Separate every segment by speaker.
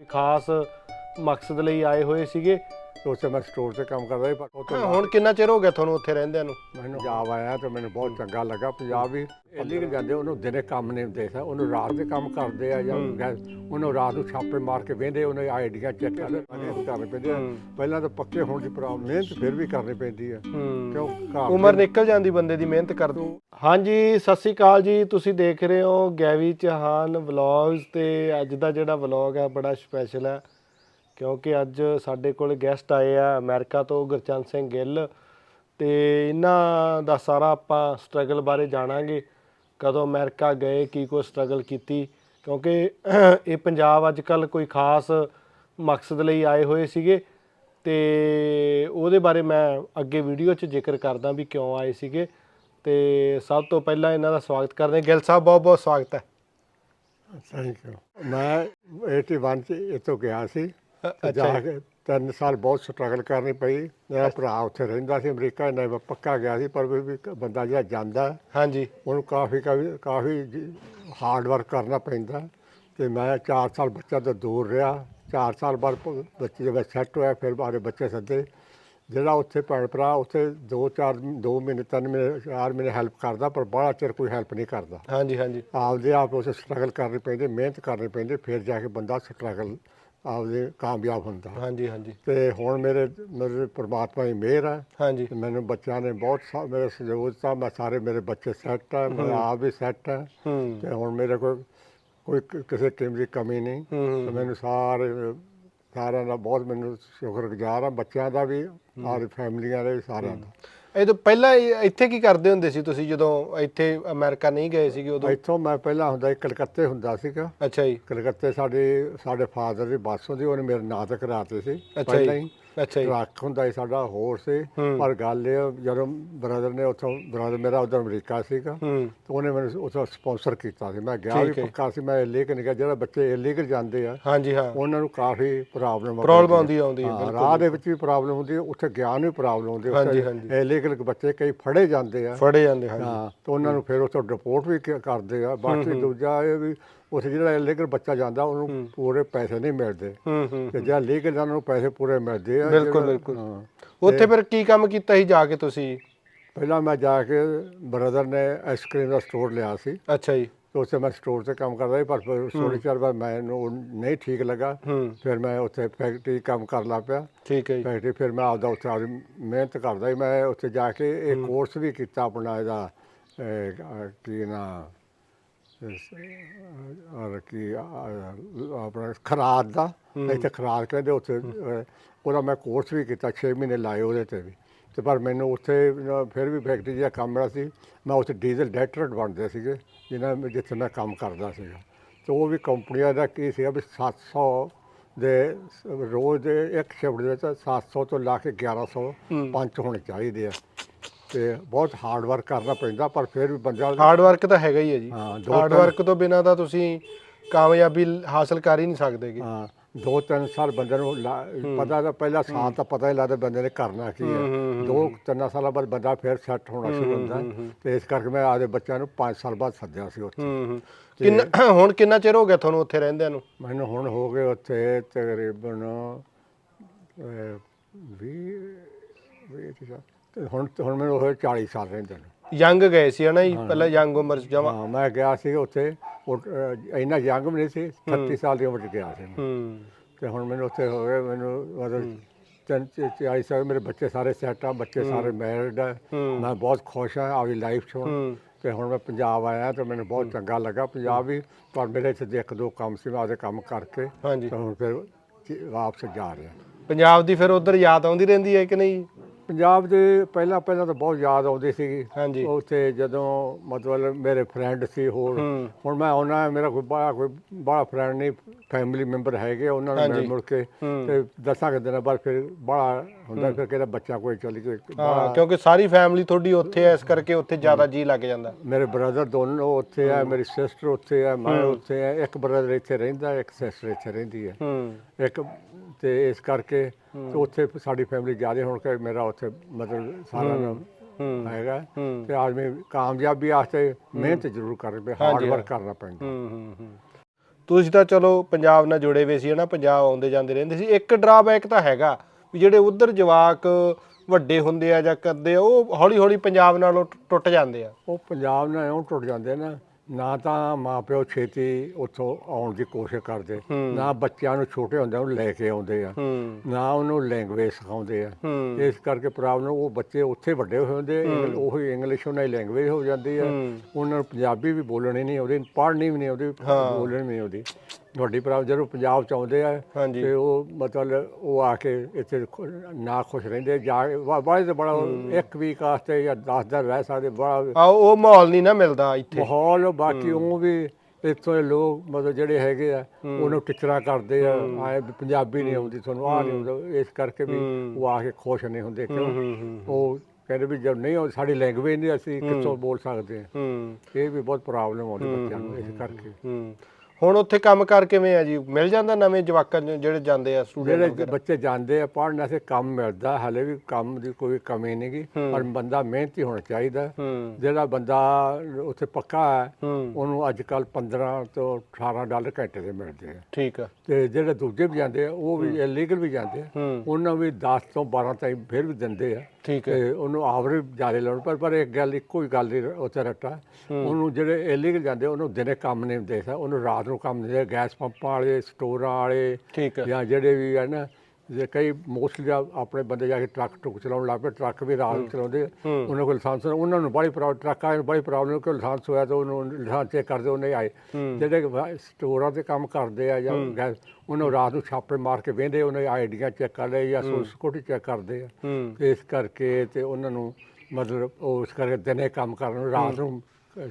Speaker 1: ਖਾਸ ਮਕਸਦ ਲਈ ਆਏ ਹੋਏ ਸੀਗੇ।
Speaker 2: ਉੱਥੇ ਮੈਂ ਸਟੋਰ ਤੇ ਕੰਮ ਕਰਦਾ ਸੀ ਪਰ ਉਹ ਤੋਂ
Speaker 1: ਹੁਣ ਕਿੰਨਾ ਚਿਰ ਹੋ ਗਿਆ ਤੁਹਾਨੂੰ ਉੱਥੇ ਰਹਿੰਦਿਆਂ ਨੂੰ?
Speaker 2: ਮੈਨੂੰ ਪੰਜਾਬ ਆਇਆ ਤੇ ਮੈਨੂੰ ਬਹੁਤ ਚੰਗਾ ਲੱਗਾ। ਪੰਜਾਬ ਵੀ ਇੱਲੀ ਜਾਂਦੇ ਉਹਨੂੰ ਦਿਨੇ ਕੰਮ ਨਹੀਂ ਸਾ ਉਹਨੂੰ ਰਾਤ ਦੇ ਕੰਮ ਕਰਦੇ ਆ ਜਾਂ ਗੈ- ਉਹਨੂੰ ਰਾਤ ਨੂੰ ਛਾਪੇ ਮਾਰ ਕੇ ਵੇਂਦੇ ਉਹਨੇ ਆਈਡੀਆਂ ਚੈੱਕ ਕਰਦੇ ਕਰਨੇ ਪੈਂਦੇ ਆ ਪਹਿਲਾਂ ਤਾਂ ਪੱਕੇ ਹੋਣ ਦੀ ਪ੍ਰੋਬਲਮ ਮਿਹਨਤ ਫਿਰ ਵੀ ਕਰਨੀ ਪੈਂਦੀ ਆ। ਕਿਉਂ? ਘਰ
Speaker 1: ਉਮਰ ਨਿਕਲ ਜਾਂਦੀ ਬੰਦੇ ਦੀ ਮਿਹਨਤ ਕਰ ਦੋ ਹਾਂਜੀ ਸਤਿ ਸ੍ਰੀ ਅਕਾਲ ਜੀ ਤੁਸੀਂ ਦੇਖ ਰਹੇ ਹੋ ਗੈਵੀ ਚੌਹਾਨ ਵਲੌਗਸ ਤੇ ਅੱਜ ਦਾ ਜਿਹੜਾ ਵਲੌਗ ਹੈ ਬੜਾ ਸਪੈਸ਼ਲ ਹੈ ਕਿਉਂਕਿ ਅੱਜ ਸਾਡੇ ਕੋਲ ਗੈਸਟ ਆਏ ਆ ਅਮਰੀਕਾ ਤੋਂ ਗੁਰਚੰਦ ਸਿੰਘ ਗਿੱਲ ਤੇ ਇਹਨਾਂ ਦਾ ਸਾਰਾ ਆਪਾਂ ਸਟਰਗਲ ਬਾਰੇ ਜਾਣਾਂਗੇ, ਕਦੋਂ ਅਮਰੀਕਾ ਗਏ, ਕੀ ਕੋ ਸਟਰਗਲ ਕੀਤੀ, ਕਿਉਂਕਿ ਇਹ ਪੰਜਾਬ ਅੱਜ ਕੱਲ ਕੋਈ ਖਾਸ ਮਕਸਦ ਲਈ ਆਏ ਹੋਏ ਸੀਗੇ ਤੇ ਉਹਦੇ ਬਾਰੇ ਮੈਂ ਅੱਗੇ ਵੀਡੀਓ 'ਚ ਜ਼ਿਕਰ ਕਰਦਾ ਵੀ ਕਿਉਂ ਆਏ ਸੀਗੇ ਤੇ ਸਭ ਤੋਂ ਪਹਿਲਾਂ ਇਹਨਾਂ ਦਾ ਸਵਾਗਤ ਕਰਦੇ ਗਿੱਲ ਸਾਹਿਬ ਬਹੁਤ ਬਹੁਤ ਸਵਾਗਤ ਹੈ।
Speaker 2: ਥੈਂਕ ਯੂ ਮੈਂ 81 ਚ ਇੱਥੋਂ ਗਿਆ ਸੀ। ਜਾ ਕੇ ਤਿੰਨ ਸਾਲ ਬਹੁਤ ਸਟਰਗਲ ਕਰਨੀ ਪਈ। ਮੇਰਾ ਭਰਾ ਉੱਥੇ ਰਹਿੰਦਾ ਸੀ ਅਮਰੀਕਾ ਨਹੀਂ ਮੈਂ ਪੱਕਾ ਗਿਆ ਸੀ ਪਰ ਵੀ ਵੀ ਬੰਦਾ ਜਿਹੜਾ ਜਾਂਦਾ
Speaker 1: ਹਾਂਜੀ।
Speaker 2: ਉਹਨੂੰ ਕਾਫੀ ਕਾਫੀ ਕਾਫੀ ਹਾਰਡ ਵਰਕ ਕਰਨਾ ਪੈਂਦਾ। ਤੇ ਮੈਂ 4 ਸਾਲ ਬੱਚਾ ਤੋਂ ਦੂਰ ਰਿਹਾ। 4 ਸਾਲ ਬਾਅਦ ਪ- ਬੱਚੇ ਜਦੋਂ ਸੈੱਟ ਹੋਇਆ ਫਿਰ ਬਾਰੇ ਬੱਚੇ ਸੱਦੇ। ਜਿਹੜਾ ਉੱਥੇ ਭੈਣ ਭਰਾ ਉੱਥੇ 2 4 2 ਮਹੀਨੇ 3 ਮਹੀਨੇ 4 ਮਹੀਨੇ ਹੈਲਪ ਕਰਦਾ ਪਰ ਬੜਾ ਚਿਰ ਕੋਈ ਹੈਲਪ ਨਹੀਂ ਕਰਦਾ।
Speaker 1: ਹਾਂਜੀ ਹਾਂਜੀ।
Speaker 2: ਆਪਦੇ ਆਪ ਉਸ ਸਟਰਗਲ ਕਰਨੀ ਪੈਂਦੀ ਮਿਹਨਤ ਕਰਨੀ ਪੈਂਦੀ ਫਿਰ ਜਾ ਕੇ ਬੰਦਾ ਸਟਰਗਲ ਆਪਦੇ ਕਾਮਯਾਬ ਹੁੰਦਾ।
Speaker 1: ਹਾਂਜੀ ਹਾਂਜੀ।
Speaker 2: ਤੇ ਹੁਣ ਮੇਰੇ ਮੇਰੇ ਪ੍ਰਮਾਤਮਾ ਦੀ ਮਿਹਰ ਹੈ
Speaker 1: ਹਾਂਜੀ।
Speaker 2: ਤੇ ਮੈਨੂੰ ਬੱਚਿਆਂ ਨੇ ਬਹੁਤ ਸਾ- ਮੇਰੇ ਸਹਿਯੋਗ ਦਿੱਤਾ। ਮੈਂ ਸਾਰੇ ਮੇਰੇ ਬੱਚੇ ਸੈੱਟ ਹੈ। ਮੈਂ ਆਪ ਵੀ ਸੈੱਟ ਹੈ
Speaker 1: ਹੂੰ।
Speaker 2: ਤੇ ਹੁਣ ਮੇਰੇ ਕੋਲ ਕੋਈ ਕ- ਕਿਸੇ ਕਿਸਮ ਦੀ ਕਮੀ ਨਹੀਂ।
Speaker 1: ਹੂੰ
Speaker 2: ਤੇ ਮੈਨੂੰ ਸਾਰੇ ਸਾਰਿਆਂ ਦਾ ਬਹੁਤ ਮੈਨੂੰ ਸ਼ੁਕਰਗੁਜ਼ਾਰ ਹਾਂ ਬੱਚਿਆਂ ਦਾ ਵੀ ਸਾਰੀ ਫੈਮਲੀਆਂ ਦੇ ਵੀ ਸਾਰਿਆਂ ਦਾ।
Speaker 1: ਇਹ ਤੋਂ ਪਹਿਲਾਂ ਇੱਥੇ ਕੀ ਕਰਦੇ ਹੁੰਦੇ ਸੀ ਤੁਸੀਂ ਜਦੋਂ ਇੱਥੇ ਅਮਰੀਕਾ ਨਹੀਂ ਗਏ ਸੀਗੇ ਉਦੋਂ?
Speaker 2: ਇੱਥੋਂ ਮੈਂ ਪਹਿਲਾਂ ਹੁੰਦਾ ਸੀ ਕਲਕੱਤੇ ਹੁੰਦਾ ਸੀਗਾ।
Speaker 1: ਅੱਛਾ ਜੀ।
Speaker 2: ਕਲਕੱਤੇ ਸਾਡੇ ਸਾਡੇ ਫਾਦਰ ਦੀ ਬੱਸ ਹੁੰਦੀ ਉਹਨੇ ਮੇਰੇ ਨਾਂ ਤੇ ਕਰਾਤੇ ਸੀ
Speaker 1: ਅੱਛਾ
Speaker 2: ਪਹਿਲਾਂ ਹੀ।
Speaker 1: ਅੱਛਾ ਜੀ।
Speaker 2: ਟਰੱਕ ਹੁੰਦਾ ਸੀ ਸਾਡਾ ਹੋਰ ਸੀ।
Speaker 1: ਹੂੰ।
Speaker 2: ਪਰ ਗੱਲ ਇਹ ਆ, ਜਦੋਂ ਬ੍ਰਦਰ ਨੇ ਉੱਥੋਂ ਬ੍ਰਦਰ ਮੇਰਾ ਉਧਰ ਅਮਰੀਕਾ ਸੀਗਾ
Speaker 1: ਹੂੰ।
Speaker 2: ਤੇ ਉਹਨੇ ਮੈਨੂੰ ਉੱਥੋਂ ਸਪਾਂਸਰ ਕੀਤਾ ਸੀ। ਮੈਂ ਗਿਆ
Speaker 1: ਠੀਕ
Speaker 2: ਵੀ
Speaker 1: ਹੈ।
Speaker 2: ਪੱਕਾ ਸੀ ਮੈਂ ਇਲੀਗਲ ਨਹੀਂ ਗਿਆ। ਜਿਹੜਾ ਬੱਚੇ ਇਲੀਗਲ ਜਾਂਦੇ ਆ
Speaker 1: ਹਾਂਜੀ ਹਾਂ।
Speaker 2: ਉਹਨਾਂ ਨੂੰ ਕਾਫੀ ਪ੍ਰੋਬਲਮ
Speaker 1: ਪ੍ਰੋਬਲਮ ਆਉਂਦੀ ਆਉਂਦੀ ਹੈ
Speaker 2: ਹਾਂ,
Speaker 1: ਬਿਲਕੁਲ
Speaker 2: ਰਾਹ ਦੇ ਵਿੱਚ ਵੀ ਪ੍ਰੋਬਲਮ ਹੁੰਦੀ ਹੈ ਉੱਥੇ ਗਿਆਨ ਵੀ ਪ੍ਰੋਬਲਮ ਹੁੰਦੀ
Speaker 1: ਹਾਂਜੀ, ਹਾਂਜੀ।
Speaker 2: ਇਲੀਗਲ ਬੱਚੇ ਕਈ ਫੜੇ ਜਾਂਦੇ ਆ।
Speaker 1: ਫੜੇ ਜਾਂਦੇ ਹਾਂਜੀ।
Speaker 2: ਹਾਂ ਤੇ ਉਹਨਾਂ ਨੂੰ ਫਿਰ ਉੱਥੋਂ ਰਿਪੋਰਟ ਵੀ ਕ- ਕਰਦੇ ਆ। ਬਾਕੀ ਦੂਜਾ ਇਹ ਵੀ ਉੱਥੇ ਜਿਹੜਾ ਇਲੀਗਲ ਬੱਚਾ ਜਾਂਦਾ ਉਹਨੂੰ ਪੂਰੇ ਪੈਸੇ ਨਹੀਂ ਮਿਲਦੇ।
Speaker 1: ਹੂੰ ਹੂੰ
Speaker 2: ਤੇ ਜਿਹੜਾ ਲੀਗਲ ਜਾਂਦਾ ਉਹਨੂੰ ਪੈਸੇ ਪੂਰੇ ਮਿਲਦੇ ਆ
Speaker 1: ਬਿਲਕੁਲ, ਬਿਲਕੁਲ। ਉੱਥੇ ਫਿਰ ਕੀ ਕੰਮ ਕੀਤਾ ਸੀ ਜਾ ਕੇ ਤੁਸੀਂ?
Speaker 2: ਪਹਿਲਾਂ ਮੈਂ ਜਾ ਕੇ ਬ੍ਰਦਰ ਨੇ ਆਈਸਕ੍ਰੀਮ ਦਾ ਸਟੋਰ ਲਿਆ ਸੀ।
Speaker 1: ਅੱਛਾ ਜੀ।
Speaker 2: ਤੇ ਉੱਥੇ ਮੈਂ ਸਟੋਰ ਤੇ ਕੰਮ ਕਰਦਾ ਸੀ ਪਰ ਫਿਰ ਥੋੜ੍ਹੀ ਚਿਰ ਬਾਅਦ ਮੈਨੂੰ ਨਹੀਂ ਠੀਕ ਲੱਗਾ। ਫਿਰ ਮੈਂ ਉੱਥੇ ਫੈਕਟਰੀ ਕੰਮ ਕਰਨ ਲੱਗ ਪਿਆ।
Speaker 1: ਠੀਕ ਹੈ ਜੀ।
Speaker 2: ਫੈਕਟਰੀ ਫਿਰ ਮੈਂ ਆਪਦਾ ਉੱਥੇ ਆਪਦੀ ਮਿਹਨਤ ਕਰਦਾ ਸੀ। ਮੈਂ ਉੱਥੇ ਜਾ ਕੇ ਇਹ ਕੋਰਸ ਵੀ ਕੀਤਾ ਆਪਣਾ ਇਹਦਾ ਕੀ ਨਾ? ਕੀ ਆਪਣਾ ਖਰਾਦ ਦਾ ਇੱਥੇ ਖਰਾਦ ਕਹਿੰਦੇ ਉੱਥੇ ਉਹਦਾ ਮੈਂ ਕੋਰਸ ਵੀ ਕੀਤਾ 6 ਮਹੀਨੇ ਲਾਏ ਉਹਦੇ ਤੇ ਵੀ। ਤੇ ਪਰ ਮੈਨੂੰ ਉੱਥੇ ਫਿਰ ਵੀ ਫੈਕਟਰੀ ਜਿਹੜਾ ਕੰਮ ਮਿਲਿਆ ਸੀ ਮੈਂ ਉੱਥੇ ਡੀਜ਼ਲ ਡਾਇਰੈਕਟਰ ਬਣਦੇ ਸੀਗੇ ਜਿਨ੍ਹਾਂ ਜਿੱਥੇ ਮੈਂ ਕੰਮ ਕਰਦਾ ਸੀਗਾ। ਤੇ ਉਹ ਵੀ ਕੰਪਨੀਆਂ ਦਾ ਕੀ ਸੀਗਾ ਵੀ 700 ਦੇ ਰੋਜ਼ ਦੇ ਇੱਕ ਸ਼ਿਫਟ ਦੇ ਵਿੱਚ 700 ਤੋਂ ਲਾ ਕੇ 1100 ਪੰਚ ਹੋਣੇ ਚਾਹੀਦੇ ਆ। ਤੇ ਬਹੁਤ ਹਾਰਡ ਵਰਕ ਕਰਨਾ ਪੈਂਦਾ ਪਰ ਫਿਰ ਵੀ ਬੰਦਾ
Speaker 1: ਹਾਰਡ ਵਰਕ ਤਾਂ ਹੈਗਾ ਹੀ ਹੈ ਜੀ।
Speaker 2: ਹਾਂ, ਦੋ
Speaker 1: ਹਾਰਡ
Speaker 2: ਤਿੰਨ-
Speaker 1: ਵਰਕ ਤੋਂ ਬਿਨਾ ਤਾਂ ਤੁਸੀਂ ਕਾਮਯਾਬੀ ਹਾਸਲ ਕਰ ਹੀ ਨਹੀਂ ਸਕਦੇਗੇ
Speaker 2: ਹਾਂ ਦੋ ਤਿੰਨ ਸਾਲ ਬੰਦੇ ਨੂੰ ਲਾ- ਪਤਾ ਤਾਂ ਪਹਿਲਾ ਸਾਲ ਤਾਂ ਪਤਾ ਹੀ ਲੱਗਦਾ ਬੰਦੇ ਨੇ ਕਰਨਾ ਕੀ ਹੈ। ਦੋ ਤਿੰਨ ਸਾਲਾਂ ਬਾਅਦ ਬੰਦਾ ਫਿਰ ਸੈੱਟ ਹੋਣਾ ਸ਼ੁਰੂ ਹੁੰਦਾ ਤੇ ਇਸ ਕਰਕੇ ਮੈਂ ਆਪਦੇ ਬੱਚਿਆਂ ਨੂੰ 5 ਸਾਲ ਬਾਅਦ ਸੱਦਿਆ ਸੀ ਉੱਥੇ।
Speaker 1: ਹੂੰ ਹੂੰ। ਕਿੰਨਾ ਹੁਣ ਕਿੰਨਾ ਚਿਰ ਹੋ ਗਿਆ ਤੁਹਾਨੂੰ ਉੱਥੇ ਰਹਿੰਦਿਆਂ ਨੂੰ?
Speaker 2: ਮੈਨੂੰ ਹੁਣ ਹੋ ਗਏ ਉੱਥੇ ਤਕਰੀਬਨ 20 20 ਤੇ ਹੁਣ ਹੁਣ ਮੈਨੂੰ ਹੋਏ 40 ਸਾਲ ਰਹਿੰਦੇ ਨੇ।
Speaker 1: ਯੰਗ ਗਏ ਸੀ ਹਨਾ ਜੀ ਪਹਿਲਾਂ ਯੰਗ ਉਮਰ ਚ ਜਮਾ।
Speaker 2: ਹਾਂ ਮੈਂ ਗਿਆ ਸੀ ਉੱਥੇ ਉਹ, ਅਹ, ਇੰਨਾ ਯੰਗ ਵੀ ਨਹੀਂ ਸੀ 36 ਸਾਲ ਦੀ ਉਮਰ ਚ ਗਿਆ ਸੀ ਮੈਂ।
Speaker 1: ਹੂੰ।
Speaker 2: ਤੇ ਹੁਣ ਮੈਨੂੰ ਉੱਥੇ ਹੋ ਗਏ ਮੈਨੂੰ ਮਤਲਬ ਤਿੰਨ ਚ- ਚਾਲੀ ਸਾਲ ਮੇਰੇ ਬੱਚੇ ਸਾਰੇ ਸੈੱਟ ਆ ਬੱਚੇ ਸਾਰੇ ਮੈਰਿਡ ਆ। ਮੈਂ ਬਹੁਤ ਖੁਸ਼ ਹਾਂ ਆਪਣੀ ਲਾਈਫ 'ਚ ਹੁਣ। ਤੇ ਹੁਣ ਮੈਂ ਪੰਜਾਬ ਆਇਆ ਤੇ ਮੈਨੂੰ ਬਹੁਤ ਚੰਗਾ ਲੱਗਾ। ਪੰਜਾਬ ਵੀ ਪਰ ਮੇਰੇ ਇੱਥੇ ਦੇ ਇੱਕ ਦੋ ਕੰਮ ਸੀ ਮੈਂ ਆਪਦੇ ਕੰਮ ਕਰਕੇ
Speaker 1: ਹਾਂਜੀ।
Speaker 2: ਤੇ ਹੁਣ ਫਿਰ ਵਾਪਸ ਜਾ ਰਿਹਾ।
Speaker 1: ਪੰਜਾਬ ਦੀ ਫਿਰ ਉਧਰ ਯਾਦ ਆਉਂਦੀ ਰਹਿੰਦੀ ਹੈ ਕਿ ਨਹੀਂ?
Speaker 2: ਪੰਜਾਬ ਦੇ ਪਹਿਲਾਂ ਪਹਿਲਾਂ ਤਾਂ ਬਹੁਤ ਯਾਦ ਆਉਂਦੀ ਸੀਗੀ
Speaker 1: ਹਾਂਜੀ।
Speaker 2: ਉੱਥੇ ਜਦੋਂ ਮਤਲਬ ਮੇਰੇ ਫਰੈਂਡ ਸੀ ਹੋਰ।
Speaker 1: ਹੂੰ।
Speaker 2: ਹੁਣ ਮੈਂ ਆਉਣਾ ਮੇਰਾ ਕੋਈ ਬੜਾ ਕੋਈ ਬੜਾ ਫਰੈਂਡ ਨਹੀਂ ਫੈਮਿਲੀ ਮੈਂਬਰ ਹੈਗੇ ਉਹਨਾਂ ਨੂੰ
Speaker 1: ਹਾਂਜੀ।
Speaker 2: ਮਿਲ ਮੁੜ ਕੇ।
Speaker 1: ਹੂੰ।
Speaker 2: ਤੇ ਦਸਾਂ ਕੁ ਦਿਨਾਂ ਬਾਅਦ ਫਿਰ ਬੜਾ ਹੁੰਦਾ ਫਿਰ ਕਿਹਦਾ ਬੱਚਾ ਕੋਈ ਚਲੀ ਗਿਆ
Speaker 1: ਹਾਂ ਕਿਉਂਕਿ ਸਾਰੀ ਫੈਮਿਲੀ ਤੁਹਾਡੀ ਉੱਥੇ ਹੈ ਇਸ ਕਰਕੇ ਉੱਥੇ ਜ਼ਿਆਦਾ ਜੀ ਲੱਗ ਜਾਂਦਾ।
Speaker 2: ਮੇਰੇ ਬ੍ਰਦਰ ਦੋਨੋਂ ਉੱਥੇ ਆ ਮੇਰੀ ਸਿਸਟਰ ਉੱਥੇ ਆ ਮੈਂ ਉੱਥੇ ਆ ਇੱਕ ਬ੍ਰਦਰ ਇੱਥੇ ਰਹਿੰਦਾ ਇੱਕ ਸਿਸਟਰ ਇੱਥੇ ਰਹਿੰਦੀ ਹੈ
Speaker 1: ਹੂੰ।
Speaker 2: ਇੱਕ ਤੇ ਇਸ ਕਰਕੇ ਤੇ ਉੱਥੇ ਸਾਡੀ ਫੈਮਿਲੀ ਜ਼ਿਆਦਾ ਹੋਣ ਕਰਕੇ ਮੇਰਾ ਉੱਥੇ ਮਤਲਬ ਸਾਰਾ
Speaker 1: ਹੂੰ
Speaker 2: ਹੈਗਾ। ਤੇ ਆਦਮੀ ਕਾਮਯਾਬੀ ਵਾਸਤੇ ਮਿਹਨਤ ਜ਼ਰੂਰ ਕਰਨੀ ਪਈ ਹਾਰਡ ਵਰਕ ਕਰਨਾ ਪੈਂਦਾ।
Speaker 1: ਤੁਸੀਂ ਤਾਂ ਚਲੋ ਪੰਜਾਬ ਨਾਲ ਜੁੜੇ ਹੋਏ ਸੀ ਹਨਾ ਪੰਜਾਬ ਆਉਂਦੇ ਜਾਂਦੇ ਰਹਿੰਦੇ ਸੀ। ਇੱਕ ਡਰਾਬੈਕ ਤਾਂ ਹੈਗਾ ਵੀ ਜਿਹੜੇ ਉਧਰ ਜਵਾਕ ਵੱਡੇ ਹੁੰਦੇ ਆ ਜਾਂ ਕਰਦੇ ਆ ਉਹ ਹੌਲੀ ਹੌਲੀ ਪੰਜਾਬ ਨਾਲੋਂ ਟੁੱਟ ਜਾਂਦੇ ਆ।
Speaker 2: ਉਹ ਪੰਜਾਬ ਨਾਲ ਇਉਂ ਟੁੱਟ ਜਾਂਦੇ ਨਾ ਨਾ ਤਾਂ ਮਾਪਿਓ ਛੇਤੀ ਉੱਥੋਂ ਆਉਣ ਦੀ ਕੋਸ਼ਿਸ਼ ਕਰਦੇ। ਨਾ ਬੱਚਿਆਂ ਨੂੰ ਛੋਟੇ ਹੁੰਦਿਆਂ ਨੂੰ ਲੈ ਕੇ ਆਉਂਦੇ ਆ। ਨਾ ਉਹਨੂੰ ਲੈਂਗੁਏਜ ਸਿਖਾਉਂਦੇ ਆ। ਇਸ ਕਰਕੇ ਪ੍ਰੋਬਲਮ ਉਹ ਬੱਚੇ ਉੱਥੇ ਵੱਡੇ ਹੋਏ ਹੁੰਦੇ ਉਹੀ ਇੰਗਲਿਸ਼ ਉਹਨਾਂ ਦੀ ਲੈਂਗੁਏਜ ਹੋ ਜਾਂਦੀ ਆ। ਉਹਨਾਂ ਨੂੰ ਪੰਜਾਬੀ ਵੀ ਬੋਲਣੀ ਨਹੀਂ ਆਉਂਦੀ ਪੜ੍ਹਨੀ ਵੀ ਨਹੀਂ ਆਉਂਦੀ ਬੋਲਣੀ ਨਹੀਂ ਆਉਂਦੀ। ਵੱਡੀ ਪ੍ਰੋਬਲਮ ਜਦੋਂ ਪੰਜਾਬ ਚ ਆਉਂਦੇ ਆ
Speaker 1: ਹਾਂਜੀ।
Speaker 2: ਤੇ ਉਹ ਮਤਲਬ ਉਹ ਆ ਕੇ ਇੱਥੇ ਖੁ- ਨਾ ਖੁਸ਼ ਰਹਿੰਦੇ ਜਾ ਬਾਅਦ ਤੇ ਬੜਾ ਇੱਕ ਵੀਕ ਵਾਸਤੇ ਜਾਂ 10 ਦਿਨ ਰਹਿ ਸਕਦੇ ਬੜਾ
Speaker 1: ਆ ਉਹ ਮਾਹੌਲ ਨਹੀਂ ਨਾ ਮਿਲਦਾ ਇੱਥੇ।
Speaker 2: ਮਾਹੌਲ ਬਾਕੀ ਉਹ ਵੀ ਇੱਥੋਂ ਦੇ ਲੋਕ ਮਤਲਬ ਜਿਹੜੇ ਹੈਗੇ ਆ ਉਹਨੂੰ ਟਿਚਰਾ ਕਰਦੇ ਆ ਆਏ ਵੀ ਪੰਜਾਬੀ ਨਹੀਂ ਆਉਂਦੀ ਤੁਹਾਨੂੰ ਆ ਨਹੀਂ ਆਉਂਦਾ ਇਸ ਕਰਕੇ ਵੀ ਉਹ ਆ ਕੇ ਖੁਸ਼ ਨਹੀਂ ਹੁੰਦੇ ਕਿਉਂ?
Speaker 1: ਹੂੰ ਹੂੰ
Speaker 2: ਉਹ ਕਹਿੰਦੇ ਵੀ ਜਦ ਨਹੀਂ ਆਉਂਦੀ ਸਾਡੀ ਲੈਂਗੁਏਜ ਨਹੀਂ ਅਸੀਂ ਕਿੱਥੋਂ ਬੋਲ ਸਕਦੇ ਹਾਂ
Speaker 1: ਹੂੰ।
Speaker 2: ਇਹ ਵੀ ਬਹੁਤ ਪ੍ਰੋਬਲਮ ਆਉਂਦੀ ਬੱਚਿਆਂ ਨੂੰ ਇਸ ਕਰਕੇ।
Speaker 1: ਹੂੰ। ਹੁਣ ਉੱਥੇ ਕੰਮ ਕਰ ਕਿਵੇਂ ਆ ਜੀ? ਮਿਲ ਜਾਂਦਾ ਨਵੇਂ ਜਵਾਕਾਂ ਨੂੰ ਜਿਹੜੇ ਜਾਂਦੇ ਆ ਸਟੂਡੈਂਟ
Speaker 2: ਜਿਹੜੇ ਬੱਚੇ ਜਾਂਦੇ ਆ ਪੜ੍ਹਨ ਵਾਸਤੇ ਕੰਮ ਮਿਲਦਾ ਹਲੇ ਵੀ ਕੰਮ ਦੀ ਕੋਈ ਕਮੀ ਨਹੀਂ ਗੀ। ਪਰ ਬੰਦਾ ਮਿਹਨਤੀ ਹੋਣਾ ਚਾਹੀਦਾ।
Speaker 1: ਹੂੰ।
Speaker 2: ਜਿਹੜਾ ਬੰਦਾ ਉੱਥੇ ਪੱਕਾ ਹੈ
Speaker 1: ਹੂੰ।
Speaker 2: ਉਹਨੂੰ ਅੱਜ ਕੱਲ 15 ਤੋਂ 18 ਡਾਲਰ ਘੰਟੇ ਦੇ ਮਿਲਦੇ ਆ।
Speaker 1: ਠੀਕ ਆ।
Speaker 2: ਤੇ ਜਿਹੜੇ ਦੂਜੇ ਵੀ ਜਾਂਦੇ ਆ ਉਹ ਵੀ ਇਲੀਗਲ ਵੀ ਜਾਂਦੇ ਆ।
Speaker 1: ਹੂੰ।
Speaker 2: ਉਹਨਾਂ ਵੀ 10 ਤੋਂ 12 ਤਾਈਂ ਫਿਰ ਵੀ ਦਿੰਦੇ ਆ।
Speaker 1: ਠੀਕ ਹੈ।
Speaker 2: ਤੇ ਉਹਨੂੰ ਆਵਰੇ ਜ਼ਿਆਦਾ ਲਾਉਣ ਪਰ ਪਰ ਇੱਕ ਗੱਲ ਇੱਕੋ ਹੀ ਗੱਲ ਉੱਥੇ ਰੱਟਾ ਉਹਨੂੰ ਜਿਹੜੇ ਇਲੀਗਲ ਜਾਂਦੇ ਉਹਨੂੰ ਦਿਨੇ ਕੰਮ ਨਹੀਂ ਦੇ ਸਕਦਾ। ਉਹਨੂੰ ਰਾਤ ਨੂੰ ਕੰਮ ਦਿੰਦੇ ਗੈਸ ਪੰਪਾਂ ਵਾਲੇ ਸਟੋਰਾਂ ਵਾਲੇ ਜਾਂ ਜਿਹੜੇ ਵੀ ਹੈ ਨਾ ਜੇ ਕਈ ਮੋਸਟਲੀ ਆਪਣੇ ਬੰਦੇ ਜਾ ਕੇ ਟਰੱਕ ਟੁੱਕ ਚਲਾਉਣ ਲੱਗ ਪਏ ਟਰੱਕ ਵੀ ਰਾਤ ਚਲਾਉਂਦੇ। ਉਹਨਾਂ ਕੋਲ ਲਾਇਸੈਂਸ ਉਹਨਾਂ ਨੂੰ ਬੜੀ ਪ੍ਰੋਬਲਮ ਟਰੱਕਾਂ ਨੂੰ ਬੜੀ ਪ੍ਰੋਬਲਮ ਕਿ ਲਾਇਸੈਂਸ ਹੋਇਆ ਤਾਂ ਉਹਨੂੰ ਲਾਇਸੈਂਸ ਚੈੱਕ ਕਰਦੇ ਉਹ ਨਹੀਂ ਆਏ ਜਿਹੜੇ ਸਟੋਰਾਂ ਤੇ ਕੰਮ ਕਰਦੇ ਆ ਜਾਂ ਗੈਸ ਉਹਨੂੰ ਰਾਤ ਨੂੰ ਛਾਪੇ ਮਾਰ ਕੇ ਵੇਂਦੇ ਉਹਨਾਂ ਦੀ ਆਈਡੀਆਂ ਚੈੱਕ ਕਰ ਲਏ ਜਾਂ ਸੋਰਸ ਕੋਡ ਚੈੱਕ ਕਰਦੇ ਆ। ਇਸ ਕਰਕੇ ਤੇ ਉਹਨਾਂ ਨੂੰ ਮਤਲਬ ਉਹ ਇਸ ਕਰਕੇ ਦਿਨੇ ਕੰਮ ਕਰਨ ਨੂੰ ਰਾਤ ਨੂੰ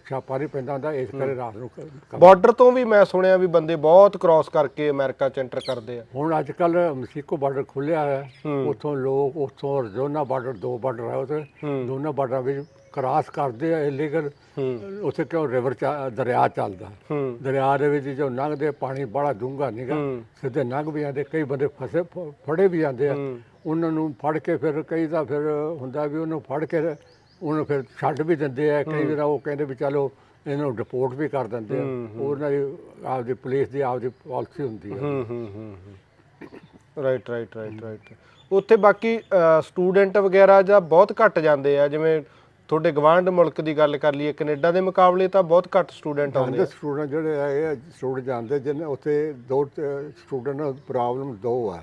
Speaker 2: ਛਾਪਾ ਨਹੀਂ ਪੈਂਦਾ ਹੁੰਦਾ ਇਸ ਕਰਕੇ ਰਾਤ ਨੂੰ ਕ-
Speaker 1: ਬਾਰਡਰ ਤੋਂ ਵੀ ਮੈਂ ਸੁਣਿਆ ਵੀ ਬੰਦੇ ਬਹੁਤ ਕ੍ਰਾਸ ਕਰਕੇ ਅਮਰੀਕਾ ਚ ਐਂਟਰ ਕਰਦੇ ਆ।
Speaker 2: ਹੁਣ ਅੱਜ ਕੱਲ ਮਸੀਕੋ ਬਾਰਡਰ ਖੁੱਲਿਆ ਹੈ। ਉੱਥੋਂ ਲੋਕ ਉੱਥੋਂ ਅਰਜ਼ੋਨਾ ਬਾਰਡਰ ਦੋ ਬਾਰਡਰ ਹੈ ਉੱਥੇ। ਦੋਨਾਂ ਬਾਰਡਰਾਂ ਵਿੱਚ ਕ੍ਰਾਸ ਕਰਦੇ ਆ ਇਲੀਗਲ ਉੱਥੇ ਕਿਉਂ ਰਿਵਰ ਦਰਿਆ ਚੱਲਦਾ।
Speaker 1: ਹੂੰ।
Speaker 2: ਦਰਿਆ ਦੇ ਵਿੱਚ ਜੋ ਲੰਘਦੇ ਪਾਣੀ ਬੜਾ ਡੂੰਘਾ ਨਿਗਾ
Speaker 1: ਹੂੰ।
Speaker 2: ਸਿੱਧੇ ਲੰਘ ਵੀ ਜਾਂਦੇ ਕਈ ਬੰਦੇ ਫਸੇ ਫ- ਫੜੇ ਵੀ ਜਾਂਦੇ ਆ। ਉਹਨਾਂ ਨੂੰ ਫੜ ਕੇ ਫਿਰ ਕਈ ਦਾ ਫਿਰ ਹੁੰਦਾ ਵੀ ਉਹਨੂੰ ਫੜ ਕੇ ਉਹਨੂੰ ਫਿਰ ਛੱਡ ਵੀ ਦਿੰਦੇ ਆ। ਕਈ ਵਾਰ ਉਹ ਕਹਿੰਦੇ ਵੀ ਚਲੋ ਇਹਨੂੰ ਡਿਪੋਰਟ ਵੀ ਕਰ ਦਿੰਦੇ ਆ। ਉਹਨਾਂ ਦੀ ਆਪਦੀ ਪੁਲਿਸ ਦੀ ਆਪਦੀ ਪਾਲਿਸੀ ਹੁੰਦੀ ਆ।
Speaker 1: ਹੂੰ ਹੂੰ ਹੂੰ ਰਾਈਟ ਰਾਈਟ ਰਾਈਟ ਰਾਈਟ ਉੱਥੇ ਬਾਕੀ ਸਟੂਡੈਂਟ ਵਗੈਰਾ ਜਾਂ ਬਹੁਤ ਘੱਟ ਜਾਂਦੇ ਆ। ਜਿਵੇਂ ਤੁਹਾਡੇ ਗਵਾਂਢ ਮੁਲਕ ਦੀ ਗੱਲ ਕਰ ਲਈਏ ਕੈਨੇਡਾ ਦੇ ਮੁਕਾਬਲੇ ਤਾਂ ਬਹੁਤ ਘੱਟ ਸਟੂਡੈਂਟ ਆਉਂਦੇ ਆ।
Speaker 2: ਸਟੂਡੈਂਟ ਜਿਹੜੇ ਆ ਇਹ ਸਟੂਡੈਂਟ ਜਾਂਦੇ ਜਿਹਨੇ ਉੱਥੇ ਦੋ ਸਟੂਡੈਂਟ ਪ੍ਰੋਬਲਮ ਦੋ ਆ।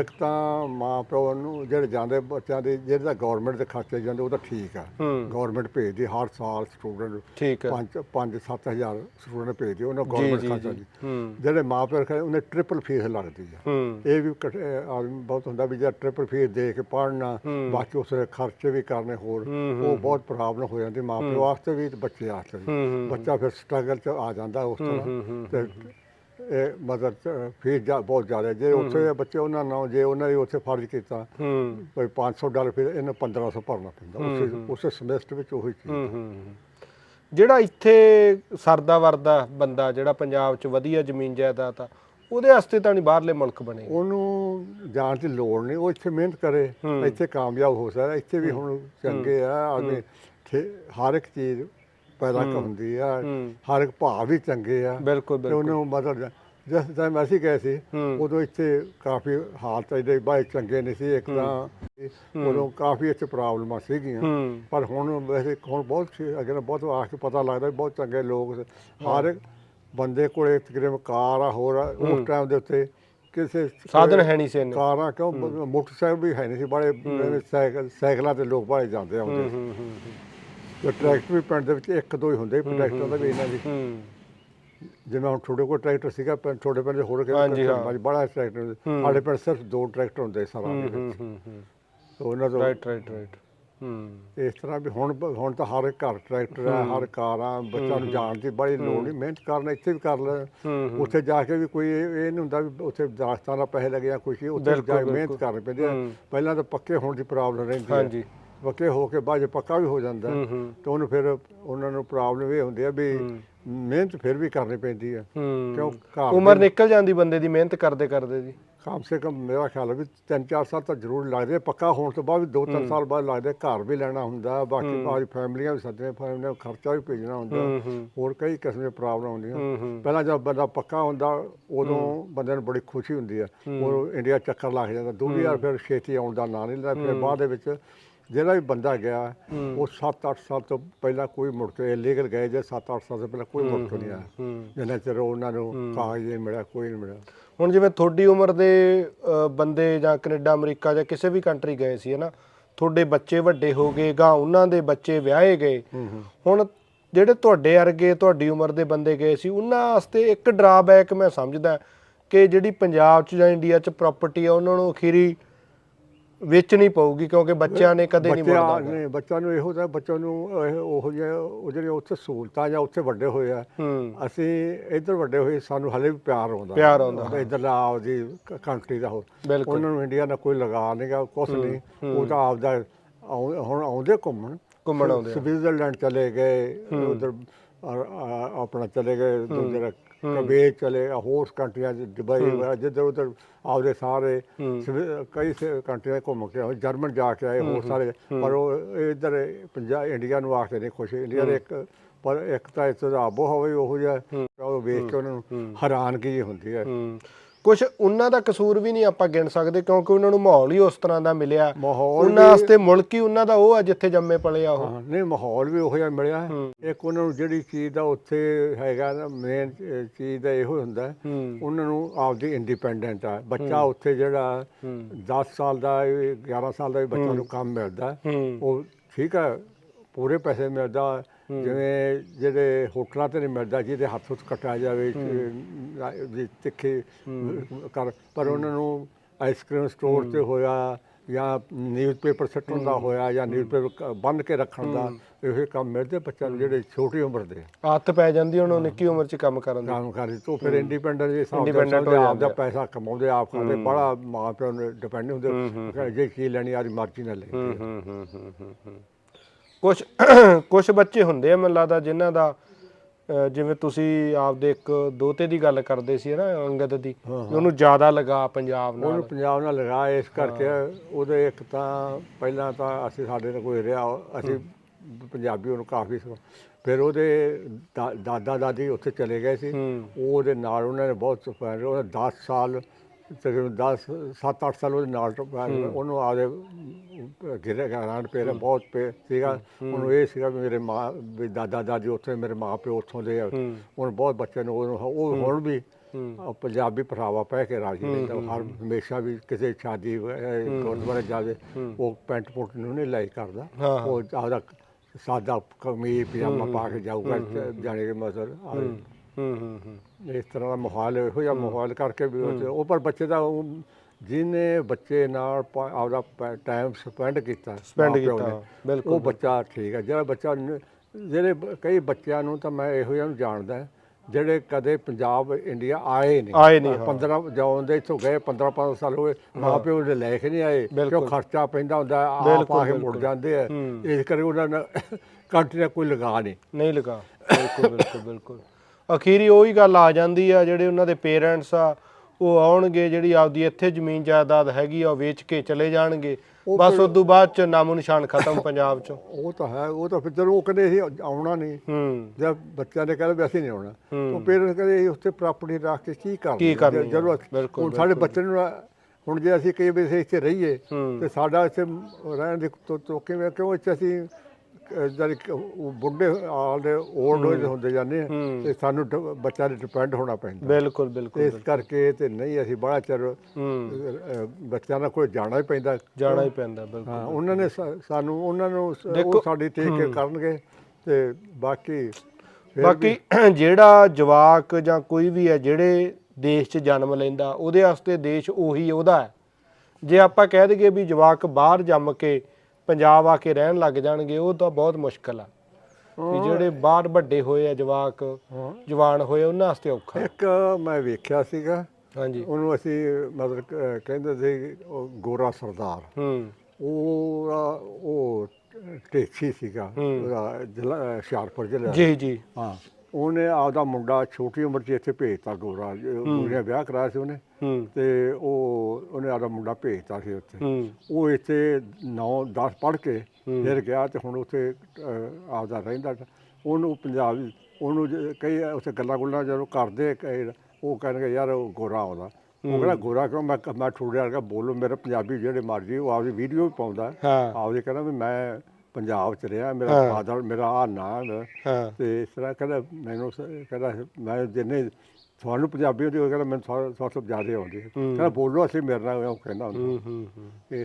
Speaker 2: ਇੱਕ ਤਾਂ ਮਾਂ ਪਿਓ ਨੂੰ ਜਿਹੜੇ ਜਾਂਦੇ ਬੱਚਿਆਂ ਦੇ ਜਿਹੜੇ ਤਾਂ ਗਵਰਨਮੈਂਟ ਦੇ ਖਰਚੇ ਜਾਂਦੇ ਉਹ ਤਾਂ ਠੀਕ ਆ। ਗਵਰਨਮੈਂਟ ਭੇਜਦੀ ਹਰ ਸਾਲ ਸਟੂਡੈਂਟ
Speaker 1: ਠੀਕ ਹੈ
Speaker 2: 5 5 7000 ਸਟੂਡੈਂਟ ਭੇਜਦੀ ਉਹਨਾਂ ਗਵਰਨਮੈਂਟ ਖਰਚਾ
Speaker 1: ਜੀ।
Speaker 2: ਜਿਹੜੇ ਮਾਂ ਪਿਓ ਰੱਖੇ ਉਹਨੇ ਟ੍ਰਿਪਲ ਫੀਸ ਲੱਗਦੀ ਆ। ਇਹ ਵੀ ਬਹੁਤ ਹੁੰਦਾ ਵੀ ਜੇ ਟ੍ਰਿਪਲ ਫੀਸ ਦੇ ਕੇ ਪੜ੍ਹਨਾ ਬਾਕੀ ਉਸ ਦੇ ਖਰਚੇ ਵੀ ਕਰਨੇ ਹੋਰ ਉਹ ਬਹੁਤ ਪ੍ਰੋਬਲਮ ਹੋ ਜਾਂਦੀ ਮਾਂ ਪਿਓ ਵਾਸਤੇ ਵੀ ਤੇ ਬੱਚੇ ਵਾਸਤੇ ਵੀ। ਬੱਚਾ ਫਿਰ ਸਟਰਗਲ ਚ ਆ ਜਾਂਦਾ ਉਸ ਤਰ੍ਹਾਂ। ਤੇ ਇਹ ਮਤਲਬ ਫੀਸ ਜਾ ਬਹੁਤ ਜ਼ਿਆਦਾ ਜੇ ਉੱਥੇ ਦੇ ਬੱਚੇ ਉਹਨਾਂ ਨਾਲ ਜੇ ਉਹਨਾਂ ਦੀ ਉੱਥੇ ਫਰਜ਼ ਕੀਤਾ
Speaker 1: ਹੂੰ।
Speaker 2: ਕੋਈ 500 ਡਾਲਰ ਫਿਰ ਇਹਨੂੰ 1500 ਭਰਨਾ ਪੈਂਦਾ ਉਸੇ ਉਸੇ ਸਮੈਸਟਰ ਵਿੱਚ ਉਹੀ ਚੀਜ਼
Speaker 1: ਹੂੰ ਹੂੰ ਹੂੰ। ਜਿਹੜਾ ਇੱਥੇ ਸਰਦਾ ਵਰਦਾ ਬੰਦਾ ਜਿਹੜਾ ਪੰਜਾਬ 'ਚ ਵਧੀਆ ਜ਼ਮੀਨ ਜਾਇਦਾਦ ਆ ਉਹਦੇ ਵਾਸਤੇ ਤਾਂ ਨਹੀਂ ਬਾਹਰਲੇ ਮੁਲਕ ਬਣੇ।
Speaker 2: ਉਹਨੂੰ ਜਾਣ ਦੀ ਲੋੜ ਨਹੀਂ ਉਹ ਇੱਥੇ ਮਿਹਨਤ ਕਰੇ ਇੱਥੇ ਕਾਮਯਾਬ ਹੋ ਸਕਦਾ ਇੱਥੇ ਵੀ ਹੁਣ ਚੰਗੇ ਆ ਆਦਮੀ ਠੇ- ਹਰ ਇੱਕ ਚੀਜ਼ ਪੈਦਾ ਹੁੰਦੀ ਆ। ਹਰ ਇੱਕ ਭਾਅ ਵੀ ਚੰਗੇ ਆ।
Speaker 1: ਬਿਲਕੁਲ
Speaker 2: ਤੇ
Speaker 1: ਬਿਲਕੁਲ।
Speaker 2: ਉਹਨੂੰ ਮਤਲਬ ਜਿਸ ਟਾਈਮ ਅਸੀਂ ਗਏ ਸੀ
Speaker 1: ਹੂੰ।
Speaker 2: ਉਦੋਂ ਇੱਥੇ ਕਾਫੀ ਹਾਲਤ ਇਹਦੇ ਬਾਈ ਚੰਗੇ ਨਹੀਂ ਸੀ ਇੱਕ ਤਾਂ ਉਦੋਂ ਕਾਫੀ ਇੱਥੇ ਪ੍ਰੋਬਲਮਾਂ ਸੀਗੀਆਂ।
Speaker 1: ਹੂੰ।
Speaker 2: ਪਰ ਹੁਣ ਵੈਸੇ ਹੁਣ ਬਹੁਤ ਅਗਰ ਬਹੁਤ ਆ ਕੇ ਪਤਾ ਲੱਗਦਾ ਵੀ ਬਹੁਤ ਚੰਗੇ ਲੋਕ ਸੀ। ਹਰ ਇੱਕ ਬੰਦੇ ਕੋਲੇ ਤਕਰੀਬਨ ਕਾਰ ਆ ਹੋਰ ਆ, ਉਸ ਟਾਈਮ ਦੇ ਉੱਤੇ ਕਿਸੇ
Speaker 1: ਸਾਧਨ ਹੈ ਨਹੀਂ ਸੀ ਇੰਨੇ।
Speaker 2: ਕਾਰਾਂ ਕਿਉਂ? ਮੋਟਰਸਾਈਕਲ ਵੀ ਹੈ ਨਹੀਂ ਸੀ ਬੜੇ ਸਾਈਕਲ ਸਾਈਕਲਾਂ ਤੇ ਲੋਕ ਬੜੇ ਜਾਂਦੇ ਆਉਂਦੇ
Speaker 1: ਹੂੰ ਹੂੰ ਹੂੰ।
Speaker 2: ਤੇ ਟਰੈਕਟਰ ਵੀ ਪਿੰਡ ਦੇ ਵਿੱਚ ਇੱਕ ਦੋ ਹੀ ਹੁੰਦੇ ਟਰੈਕਟਰਾਂ ਦਾ ਵੀ ਇਹਨਾਂ ਦੀ।
Speaker 1: ਹੂੰ
Speaker 2: ਜਿਵੇਂ ਹੁਣ ਤੁਹਾਡੇ ਕੋਲ ਟਰੈਕਟਰ ਸੀਗਾ ਪਿੰਡ ਤੁਹਾਡੇ ਪਿੰਡ 'ਚ ਹੋਰ
Speaker 1: ਹਾਂਜੀ, ਹਾਂ।
Speaker 2: ਕਿਹੜਾ ਬੜਾ ਟਰੈਕਟਰ ਸਾਡੇ ਪਿੰਡ ਸਿਰਫ ਦੋ ਟਰੈਕਟਰ ਹੁੰਦੇ ਸਾਰਾ ਦੇ ਵਿੱਚ।
Speaker 1: ਹੂੰ ਹੂੰ ਹੂੰ।
Speaker 2: ਤੇ ਉਹਨਾਂ ਤੋਂ
Speaker 1: ਰਾਈਟ ਰਾਈਟ ਰਾਈਟ ਹੂੰ।
Speaker 2: ਇਸ ਤਰ੍ਹਾਂ ਵੀ ਹੁਣ ਹੁਣ ਤਾਂ ਹਰ ਘਰ ਟਰੈਕਟਰ ਹੈ। ਹਰ ਕਾਰਾਂ ਬੱਚਿਆਂ ਨੂੰ ਜਾਣ ਦੀ ਬੜੀ ਲੋੜ ਨਹੀਂ ਮਿਹਨਤ ਕਰਨ ਇੱਥੇ ਵੀ ਕਰ ਲੈ।
Speaker 1: ਹੂੰ
Speaker 2: ਉੱਥੇ ਜਾ ਕੇ ਵੀ ਕੋਈ ਇਹ ਇਹ ਨਹੀਂ ਹੁੰਦਾ ਵੀ ਉੱਥੇ ਦਾਸਤਾਂ ਦਾ ਪੈਸੇ ਲੱਗੇ ਜਾਂ ਕੁਛ ਉੱਥੇ
Speaker 1: ਬਿਲਕੁਲ,
Speaker 2: ਜਾ ਕੇ ਮਿਹਨਤ
Speaker 1: ਬਿਲਕੁਲ।
Speaker 2: ਕਰਨੀ ਪੈਂਦੀ ਹੈ
Speaker 1: ਹੂੰ।
Speaker 2: ਪਹਿਲਾਂ ਤਾਂ ਪੱਕੇ ਹੋਣ ਦੀ ਪ੍ਰੋਬਲਮ ਰਹਿੰਦੀ ਹੈ
Speaker 1: ਹਾਂਜੀ।
Speaker 2: ਪੱਕੇ ਹੋ ਕੇ ਬਾਅਦ 'ਚ ਪੱਕਾ ਵੀ ਹੋ ਜਾਂਦਾ ਹੈ।
Speaker 1: ਹੂੰ ਹੂੰ।
Speaker 2: ਤੇ ਉਹਨੂੰ ਫਿਰ ਉਹਨਾਂ ਨੂੰ ਪ੍ਰੋਬਲਮ ਇਹ ਹੁੰਦੀ ਹੈ ਵੀ ਮਿਹਨਤ ਫਿਰ ਵੀ ਕਰਨੀ ਪੈਂਦੀ ਹੈ। ਕਿਉਂ? ਘਰ
Speaker 1: ਉਮਰ
Speaker 2: ਦੇ-
Speaker 1: ਨਿਕਲ ਜਾਂਦੀ ਬੰਦੇ ਦੀ ਮਿਹਨਤ ਕਰਦੇ ਕਰਦੇ ਜੀ
Speaker 2: ਕਮ ਸੇ ਕਮ ਮੇਰਾ ਖਿਆਲ ਹੈ ਵੀ 3-4 ਸਾਲ ਤਾਂ ਜ਼ਰੂਰ ਲੱਗਦੇ ਆ। ਪੱਕਾ ਹੋਣ ਤੋਂ ਬਾਅਦ ਵੀ 2-3 ਸਾਲ ਬਾਅਦ ਲੱਗਦੇ ਆ। ਘਰ ਵੀ ਲੈਣਾ ਹੁੰਦਾ ਬਾਕੀ ਬਾਕੀ ਫੈਮਲੀਆਂ ਵੀ ਸੱਜਣੇ ਫੈਮਲੀਆਂ ਨੂੰ ਖਰਚਾ ਵੀ ਭੇਜਣਾ ਹੁੰਦਾ
Speaker 1: ਹੂੰ
Speaker 2: ਹੋਰ ਕਈ ਕਿਸਮ ਦੀਆਂ ਪ੍ਰੋਬਲਮ ਹੁੰਦੀਆਂ
Speaker 1: ਹੂੰ
Speaker 2: ਪਹਿਲਾਂ ਜਦ ਬੰਦਾ ਪੱਕਾ ਹੁੰਦਾ ਉਦੋਂ ਬੰਦੇ ਨੂੰ ਬੜੀ ਖੁਸ਼ੀ ਹੁੰਦੀ ਹੈ। ਉਹ ਇੰਡੀਆ ਚੱਕਰ ਲੱਗ ਜਾਂਦਾ। ਦੂਜੀ ਵਾਰ ਫਿਰ ਛੇਤੀ ਆਉਣ ਦਾ ਨਾਂ ਨਹੀਂ ਲੈਂਦਾ ਫਿਰ ਬਾਅਦ ਦੇ ਵਿੱਚ ਜਿਹੜਾ ਵੀ ਬੰਦਾ ਗਿਆ ਉਹ 7-8 ਸਾਲ ਤੋਂ ਪਹਿਲਾਂ ਕੋਈ ਮੁੜ ਕੇ ਇਲੀਗਲ ਗਏ ਜੇ 7-8 ਸਾਲ ਤੋਂ ਪਹਿਲਾਂ ਕੋਈ ਮੁੜ ਕੇ ਨਹੀਂ ਆਇਆ। ਜਿੰਨਾ ਚਿਰ ਉਹਨਾਂ ਨੂੰ ਕਾਗਜ਼ ਨਹੀਂ ਮਿਲਿਆ ਕੋਈ ਨਹੀਂ ਮਿਲਿਆ।
Speaker 1: ਹੁਣ ਜਿਵੇਂ ਤੁਹਾਡੀ ਉਮਰ ਦੇ ਬੰਦੇ ਜਾਂ ਕੈਨੇਡਾ ਅਮਰੀਕਾ ਜਾਂ ਕਿਸੇ ਵੀ ਕੰਟਰੀ ਗਏ ਸੀ ਹਨਾ? ਤੁਹਾਡੇ ਬੱਚੇ ਵੱਡੇ ਹੋ ਗਏ ਗਾਂ ਉਹਨਾਂ ਦੇ ਬੱਚੇ ਵਿਆਹੇ ਗਏ ਹੁਣ ਜਿਹੜੇ ਤੁਹਾਡੇ ਵਰਗੇ ਤੁਹਾਡੀ ਉਮਰ ਦੇ ਬੰਦੇ ਗਏ ਸੀ ਉਹਨਾਂ ਵਾਸਤੇ ਇੱਕ ਡਰਾਬੈਕ ਮੈਂ ਸਮਝਦਾ ਕਿ ਜਿਹੜੀ ਪੰਜਾਬ 'ਚ ਜਾਂ ਇੰਡੀਆ 'ਚ ਪ੍ਰਾਪਰਟੀ ਆ ਉਹਨਾਂ ਨੂੰ ਅਖੀਰੀ ਵੇਚਣੀ ਪਊਗੀ ਕਿਉਂਕਿ ਬੱਚਿਆਂ ਨੇ ਕਦੇ ਨਹੀਂ
Speaker 2: ਬੱਚਿਆਂ
Speaker 1: ਮੁੜਨਾ
Speaker 2: ਨੇ ਬੱਚਿਆਂ ਨੂੰ ਇਹੋ ਤਾਂ ਬੱਚਿਆਂ ਨੂੰ ਇਹ ਉਹ ਜਿਹੇ ਉਹ ਜਿਹੜੇ ਉੱਥੇ ਸਹੂਲਤਾਂ ਜਾਂ ਉੱਥੇ ਵੱਡੇ ਹੋਏ ਆ
Speaker 1: ਹੂੰ।
Speaker 2: ਅਸੀਂ ਇੱਧਰ ਵੱਡੇ ਹੋਏ ਸਾਨੂੰ ਹਲੇ ਵੀ ਪਿਆਰ ਆਉਂਦਾ।
Speaker 1: ਪਿਆਰ ਆਉਂਦਾ,
Speaker 2: ਇੱਧਰ ਆਪਦੀ ਕੰਟਰੀ ਦਾ ਹੋ
Speaker 1: ਬਿਲਕੁਲ।
Speaker 2: ਉਹਨਾਂ ਨੂੰ ਇੰਡੀਆ ਨਾਲ ਕੋਈ ਲਗਾ ਨਹੀਂਗਾ ਕੁਛ ਨਹੀਂ। ਉਹ ਤਾਂ ਆਪਦਾ ਆਉਂ- ਹੁਣ ਆਉਂਦੇ ਘੁੰਮਣ।
Speaker 1: ਘੁੰਮਣ ਆਉਂਦੇ ਆ।
Speaker 2: ਸਵਿਟਜ਼ਰਲੈਂਡ ਚਲੇ ਗਏ ਉਧਰ ਆਪਣਾ ਚਲੇ ਗਏ ਦੂਜੇ ਚਲੇ ਗਏ, ਹੋਰ ਕੰਟਰੀਆਂ 'ਚ ਦੁਬਈ ਵਗੈਰਾ ਜਿੱਧਰ ਉਧਰ ਆਪਦੇ ਸਾਰੇ ਸਵਿ- ਕਈ ਸੇ ਕੰਟਰੀਆਂ ਘੁੰਮ ਕੇ ਆਏ ਜਰਮਨ ਜਾ ਕੇ ਆਏ ਹੋਰ ਸਾਰੇ। ਪਰ ਉਹ ਇੱਧਰ ਪੰਜਾਬ ਇੰਡੀਆ ਨੂੰ ਆ ਕੇ ਨਹੀਂ ਖੁਸ਼ ਇੰਡੀਆ ਦੇ ਇੱਕ ਪਰ ਇੱਕ ਤਾਂ ਇੱਥੇ ਦਾ ਆਬੋ ਹਵਾ ਹੀ ਉਹੋ ਜਿਹਾ ਹੈ, ਉਹ ਵੇਖ ਕੇ ਉਹਨਾਂ ਨੂੰ ਹੈਰਾਨਗੀ ਜਿਹੀ ਹੁੰਦੀ ਹੈ।
Speaker 1: ਹੂੰ। ਕੁਝ ਉਹਨਾਂ ਦਾ ਕਸੂਰ ਵੀ ਨਹੀਂ ਆਪਾਂ ਗਿਣ ਸਕਦੇ ਕਿਉਂਕਿ ਉਹਨਾਂ ਨੂੰ ਮਾਹੌਲ ਹੀ ਉਸ ਤਰ੍ਹਾਂ ਦਾ ਮਿਲਿਆ।
Speaker 2: ਮਾਹੌਲ
Speaker 1: ਉਹਨਾਂ ਵਾਸਤੇ ਮੁਲਕ ਹੀ ਉਹਨਾਂ ਦਾ ਉਹ ਆ ਜਿੱਥੇ ਜੰਮੇ ਪਲੇ ਆ ਉਹ।
Speaker 2: ਨਹੀਂ ਮਾਹੌਲ ਵੀ ਉਹੋ ਜਿਹਾ ਮਿਲਿਆ। ਇੱਕ ਉਹਨਾਂ ਨੂੰ ਜਿਹੜੀ ਚੀਜ਼ ਦਾ ਉੱਥੇ ਹੈਗਾ ਨਾ ਮੇਨ ਚੀਜ਼ ਦਾ ਇਹੋ ਹੁੰਦਾ। ਉਹਨਾਂ ਨੂੰ ਆਪਦੀ ਇੰਡੀਪੈਂਡੈਂਟ ਆ। ਬੱਚਾ ਉੱਥੇ ਜਿਹੜਾ 10 ਸਾਲ ਦਾ ਵੀ, 11 ਸਾਲ ਦਾ ਬੱਚਾ ਨੂੰ ਕੰਮ ਮਿਲਦਾ। ਉਹ ਠੀਕ ਹੈ ਪੂਰੇ ਪੈਸੇ ਮਿਲਦਾ। ਜਿਵੇਂ ਜਿਹੜੇ ਹੋਟਲਾਂ ਤੇ ਨਹੀਂ ਮਿਲਦਾ ਜਿਹਦੇ ਹੱਥ ਉੱਤੇ ਕਟਿਆ ਜਾਵੇ ਜੀ ਤਿੱਖੇ ਕਰ ਪਰ ਉਹਨਾਂ ਨੂੰ ਆਈਸਕ੍ਰੀਮ ਸਟੋਰ ਤੇ ਹੋਇਆ ਜਾਂ ਨਿਊਜ਼ਪੇਪਰ ਸੱਟਣ ਦਾ ਹੋਇਆ ਜਾਂ ਨਿਊਜ਼ਪੇਪਰ ਬੰਨ ਕੇ ਰੱਖਣ ਦਾ ਇਹੋ ਕੰਮ ਮਿਲਦੇ ਬੱਚਿਆਂ ਨੂੰ ਜਿਹੜੇ ਛੋਟੀ ਉਮਰ ਦੇ।
Speaker 1: ਆਦਤ ਪੈ ਜਾਂਦੀ ਉਹਨਾਂ ਨੂੰ ਨਿੱਕੀ ਉਮਰ 'ਚ ਕੰਮ ਕਰਨ ਦੀ।
Speaker 2: ਕੰਮ ਕਰਦੇ ਤੋਂ ਫਿਰ ਇੰਡੀਪੈਂਡੈਂਟ ਨਾਲ
Speaker 1: ਹੋ
Speaker 2: ਆਪ ਦਾ। ਪੈਸਾ ਕਮਾਉਂਦੇ ਆਪ ਖਾਂਦੇ ਬੜਾ ਮਾਂ ਪਿਓ ਨੇ ਡਿਪੈਂਡ ਹੁੰਦੇ ਜੇ ਕੀ ਲੈਣੀ ਆਦੀ ਮਰਜ਼ੀ ਨਾਲ ਲੈ
Speaker 1: ਹੂੰ ਹੂੰ ਹੂੰ ਹੂੰ ਹੂੰ ਹੂੰ। ਕੁਝ ਕੁਝ ਬੱਚੇ ਹੁੰਦੇ ਆ ਮੈਨੂੰ ਲੱਗਦਾ ਜਿਨ੍ਹਾਂ ਦਾ ਜਿਵੇਂ ਤੁਸੀਂ ਆਪਦੇ ਇੱਕ ਦੋਤੇ ਦੀ ਗੱਲ ਕਰਦੇ ਸੀ ਨਾ ਅੰਗਦ ਦੀ ਉਹਨੂੰ ਜ਼ਿਆਦਾ ਲਗਾ ਪੰਜਾਬ ਨਾਲ।
Speaker 2: ਉਹਨੂੰ ਪੰਜਾਬ ਨਾਲ ਲਗਾ ਇਸ ਕਰਕੇ ਉਹਦੇ ਇੱਕ ਤਾਂ ਪਹਿਲਾਂ ਤਾਂ ਅਸੀਂ ਸਾਡੇ ਨਾਲ ਕੋਈ ਰਿਹਾ ਅਸੀਂ ਪੰਜਾਬੀ ਉਹਨੂੰ ਕਾਫੀ ਸਮ- ਫਿਰ ਉਹਦੇ ਦਾ- ਦਾਦਾ ਦਾਦੀ ਉੱਥੇ ਚਲੇ ਗਏ ਸੀ।
Speaker 1: ਹੂੰ।
Speaker 2: ਉਹਦੇ ਨਾਲ ਉਹਨਾਂ ਨੇ ਬਹੁਤ ਸਫਾਇ ਉਹਨੇ 10 ਸਾਲ ਤਕਰੀਬਨ 10 7-8 ਸਾਲ ਉਹਦੇ ਨਾਲ ਟੱਪਾ ਉਹਨੂੰ ਆਦੇ ਗਿਰੇ ਗਾਰਾਂ ਪੇ ਬਹੁਤ ਪੇ ਸੀਗਾ। ਉਹਨੂੰ ਇਹ ਸੀਗਾ ਵੀ ਮੇਰੇ ਮਾਂ ਵੀ ਦਾਦਾ ਦਾਦੀ ਉੱਥੇ ਮੇਰੇ ਮਾਂ ਪਿਓ ਉੱਥੋਂ ਦੇ ਆ। ਹੁਣ ਬਹੁਤ ਬੱਚੇ ਨੂੰ ਉਹਨੂੰ ਉਹ ਹੁਣ ਵੀ ਅਹ ਪੰਜਾਬੀ ਭਰਾਵਾ ਪਹਿ ਕੇ ਰਾਜੀ ਰਹਿੰਦਾ ਉਹ ਹਰ ਹਮੇਸ਼ਾ ਵੀ ਕਿਸੇ ਸ਼ਾਦੀ ਅਹ ਗੁਰਦੁਆਰੇ ਜਾਵੇ ਉਹ ਪੈਂਟ ਪੁੰਟ ਨੂੰ ਨਹੀਂ ਲਾਈ ਕਰਦਾ।
Speaker 1: ਹਾਂ, ਹਾਂ।
Speaker 2: ਉਹ ਆਪਦਾ ਸਾਦਾ ਕਮੀਜ਼ ਪਜਾਮਾ ਪਾ ਕੇ ਜਾਊਗਾ ਜਾਣੇ ਕਿ ਮਸਲ
Speaker 1: ਹੂੰ ਹੂੰ ਹੂੰ।
Speaker 2: ਇਸ ਤਰ੍ਹਾਂ ਦਾ ਮਾਹੌਲ ਇਹੋ ਜਿਹਾ ਮਾਹੌਲ ਕਰਕੇ ਵੀ ਉਹ 'ਚ- ਉਹ ਪਰ ਬੱਚੇ ਦਾ ਉਹ ਜਿਹਨੇ ਬੱਚੇ ਨਾਲ ਪ- ਆਪਦਾ ਟਾਈਮ ਸਪੈਂਡ ਕੀਤਾ
Speaker 1: Spend ਕੀਤਾ,
Speaker 2: ਨੇ,
Speaker 1: ਬਿਲਕੁਲ,
Speaker 2: ਉਹ ਬੱਚਾ ਠੀਕ ਹੈ। ਜਿਹੜਾ ਬੱਚਾ ਨ- ਜਿਹੜੇ ਬ- ਕਈ ਬੱਚਿਆਂ ਨੂੰ ਤਾਂ ਮੈਂ ਇਹੋ ਜਿਹਾ ਨੂੰ ਜਾਣਦਾ ਜਿਹੜੇ ਕਦੇ ਪੰਜਾਬ ਇੰਡੀਆ ਆਏ ਨਹੀਂ।
Speaker 1: ਆਏ ਨਹੀਂ, ਹਾਂ।
Speaker 2: 15 ਜਾਉਣ ਦੇ ਇੱਥੋਂ ਗਏ 15 15 ਸਾਲ ਹੋਏ ਮਾਂ ਪਿਓ ਦੇ ਲੈ ਕੇ ਨਹੀਂ ਆਏ ਕਿਉਂ
Speaker 1: ਬਿਲਕੁਲ।
Speaker 2: ਖਰਚਾ ਪੈਂਦਾ ਹੁੰਦਾ ਆਪ
Speaker 1: ਬਿਲਕੁਲ,
Speaker 2: ਆ ਕੇ ਮੁੜ
Speaker 1: ਬਿਲਕੁਲ।
Speaker 2: ਜਾਂਦੇ ਆ। ਇਸ ਕਰਕੇ ਉਹਨਾਂ ਨੇ ਕੰਟਰੀ ਦਾ ਕੋਈ ਲਗਾ ਨਹੀਂ।
Speaker 1: ਨਹੀਂ ਲਗਾ। ਬਿਲਕੁਲ ਬਿਲਕੁਲ ਬਿਲਕੁਲ। ਅਖੀਰੀ ਉਹੀ ਗੱਲ ਆ ਜਾਂਦੀ ਆ ਜਿਹੜੇ ਉਹਨਾਂ ਦੇ ਪੇਰੈਂਟਸ ਆ ਉਹ ਆਉਣਗੇ ਜਿਹੜੀ ਆਪਦੀ ਇੱਥੇ ਜ਼ਮੀਨ ਜਾਇਦਾਦ ਹੈਗੀ ਆ ਉਹ ਵੇਚ ਕੇ ਚਲੇ ਜਾਣਗੇ। ਬਸ ਉਸ ਤੋਂ ਬਾਅਦ ਚ ਨਾਮੋ ਨਿਸ਼ਾਨ ਖਤਮ ਪੰਜਾਬ ਚ।
Speaker 2: ਉਹ ਤਾਂ ਹੈ ਉਹ ਤਾਂ ਫਿਰ ਜਦੋਂ ਉਹ ਕਹਿੰਦੇ ਸੀ ਆਉਣਾ ਨਹੀਂ।
Speaker 1: ਹੂੰ।
Speaker 2: ਜਦ ਬੱਚਿਆਂ ਨੇ ਕਹਿੰਦੇ ਅਸੀਂ ਨਹੀਂ ਆਉਣਾ। ਉਹ ਪੇਰੈਂਟਸ ਕਹਿੰਦੇ ਅਸੀਂ ਉੱਥੇ ਪ੍ਰਾਪਰਟੀ ਰੱਖ ਕੇ ਕੀ ਕਰਨਾ?
Speaker 1: ਕੀ ਕਰਨੀ ਆ?
Speaker 2: ਜਦੋਂ ਹੁਣ ਸਾਡੇ ਬੱਚੇ ਨੂੰ ਹੁਣ ਜੇ ਅਸੀਂ ਕਈ ਵੀ ਅਸੀਂ ਇੱਥੇ ਰਹੀਏ। ਤੇ ਸਾਡਾ ਇੱਥੇ ਰਹਿਣ ਦੇ ਤੋਂ ਕਿਵੇਂ ਕਿਉਂ ਇੱਥੇ ਅਸੀਂ ਕਿ ਉਹ ਬੁੱਢੇ ਆਲ ਦੇ 올ਡ ਹੋਏ ਹੁੰਦੇ ਜਾਂਦੇ ਆ। ਤੇ ਸਾਨੂੰ ਬੱਚਿਆਂ ਦੇ ਡਿਪੈਂਡ ਹੋਣਾ ਪੈਂਦਾ।
Speaker 1: ਬਿਲਕੁਲ ਬਿਲਕੁਲ
Speaker 2: ਇਸ ਕਰਕੇ ਤੇ ਨਹੀਂ ਅਸੀਂ ਬੜਾ ਚਿਰ ਬੱਚਿਆਂ ਨਾਲ ਕੋਈ ਜਾਣਾ ਹੀ ਪੈਂਦਾ।
Speaker 1: ਜਾਣਾ ਹੀ ਪੈਂਦਾ ਬਿਲਕੁਲ
Speaker 2: ਹਾਂ ਉਹਨਾਂ ਨੇ ਸਾਨੂੰ ਉਹਨਾਂ ਨੂੰ ਉਹ ਸਾਡੀ ਟੇਕ ਕਰਨਗੇ ਤੇ ਬਾਕੀ
Speaker 1: ਬਾਕੀ ਜਿਹੜਾ ਜਵਾਕ ਜਾਂ ਕੋਈ ਵੀ ਹੈ ਜਿਹੜੇ ਦੇਸ਼ 'ਚ ਜਨਮ ਲੈਂਦਾ ਉਹਦੇ ਵਾਸਤੇ ਦੇਸ਼ ਉਹੀ ਉਹਦਾ ਹੈ। ਜੇ ਆਪਾਂ ਕਹਿ ਦਈਏ ਵੀ ਜਵਾਕ ਬਾਹਰ ਜੰਮ ਕੇ ਪੰਜਾਬ ਆ ਕੇ ਰਹਿਣ ਲੱਗ ਜਾਣਗੇ ਉਹ ਤਾਂ ਬਹੁਤ ਮੁਸ਼ਕਲ ਆ। ਵੀ ਜਿਹੜੇ ਬਾਹਰ ਵੱਡੇ ਹੋਏ ਆ ਜਵਾਕ। ਜਵਾਨ ਹੋਏ ਉਹਨਾਂ ਵਾਸਤੇ ਔਖਾ।
Speaker 2: ਇੱਕ ਮੈਂ ਵੇਖਿਆ ਸੀਗਾ
Speaker 1: ਹਾਂਜੀ।
Speaker 2: ਉਹਨੂੰ ਅਸੀਂ ਮਤਲਬ ਕਹਿੰਦੇ ਸੀ ਉਹ ਗੋਰਾ ਸਰਦਾਰ।
Speaker 1: ਹੂੰ।
Speaker 2: ਉਹ ਉਹ ਢੇਛੀ ਸੀਗਾ। ਉਹਦਾ ਹੁਸ਼ਿਆਰਪੁਰ ਜ਼ਿਲ੍ਹਾ
Speaker 1: ਜੀ ਜੀ।
Speaker 2: ਹਾਂ। ਉਹਨੇ ਆਪਦਾ ਮੁੰਡਾ ਛੋਟੀ ਉਮਰ 'ਚ ਇੱਥੇ ਭੇਜਤਾ ਗੋਰਾ ਉਹਨੇ ਵਿਆਹ ਕਰਾਇਆ ਸੀ ਉਹਨੇ। ਤੇ ਉਹ ਉਹਨੇ ਆਪਦਾ ਮੁੰਡਾ ਭੇਜਤਾ ਸੀ ਉੱਥੇ। ਉਹ ਇੱਥੇ 9 10 ਪੜ੍ਹ ਕੇ ਫਿਰ ਗਿਆ ਤੇ ਹੁਣ ਉੱਥੇ ਆਪਦਾ ਰਹਿੰਦਾ। ਉਹਨੂੰ ਪੰਜਾਬ ਉਹਨੂੰ ਕਈ ਉੱਥੇ ਗੱਲਾਂ ਗੁੱਲਾਂ ਜਦੋਂ ਕਰਦੇ ਕਈ ਉਹ ਕਹਿਣਗੇ ਯਾਰ ਉਹ ਗੋਰਾ ਆਉਂਦਾ ਉਹ ਕਹਿੰਦਾ ਗੋਰਾ ਕਿਉਂ? ਮੈਂ ਮੈਂ ਠੋੜਿਆ ਵਰਗਾ ਬੋਲੋ ਮੇਰੇ ਪੰਜਾਬੀ ਜਿਹੜੇ ਮਰਜ਼ੀ ਉਹ ਆਪਦੀ ਵੀਡੀਓ ਵੀ ਪਾਉਂਦਾ। ਆਪਦੇ ਕਹਿੰਦਾ ਵੀ ਮੈਂ ਪੰਜਾਬ ਚ ਰਿਹਾ ਮੇਰਾ
Speaker 1: ਹਾਂ।
Speaker 2: ਫਾਦਰ ਮੇਰਾ ਆ ਨਾਂ ਹੈ।
Speaker 1: ਹਾਂ
Speaker 2: ਤੇ ਇਸ ਤਰ੍ਹਾਂ ਕਹਿੰਦਾ ਮੈਨੂੰ ਸ- ਕਹਿੰਦਾ ਮੈਂ ਜਿੰਨੇ ਤੁਹਾਨੂੰ ਪੰਜਾਬੀ ਉਹਦੀ ਉਹ ਕਹਿੰਦਾ ਮੈਨੂੰ ਥੋੜਾ ਥੋੜਾ ਜ਼ਿਆਦਾ ਆਉਂਦੀ। ਹੈ। ਕਹਿੰਦਾ ਬੋਲੋ ਅਸੀਂ ਮੇਰੇ ਨਾਲ ਉਹ ਕਹਿੰਦਾ ਹੁੰਦਾ।
Speaker 1: ਹੂੰ ਹੂੰ ਹੂੰ।
Speaker 2: ਇਹ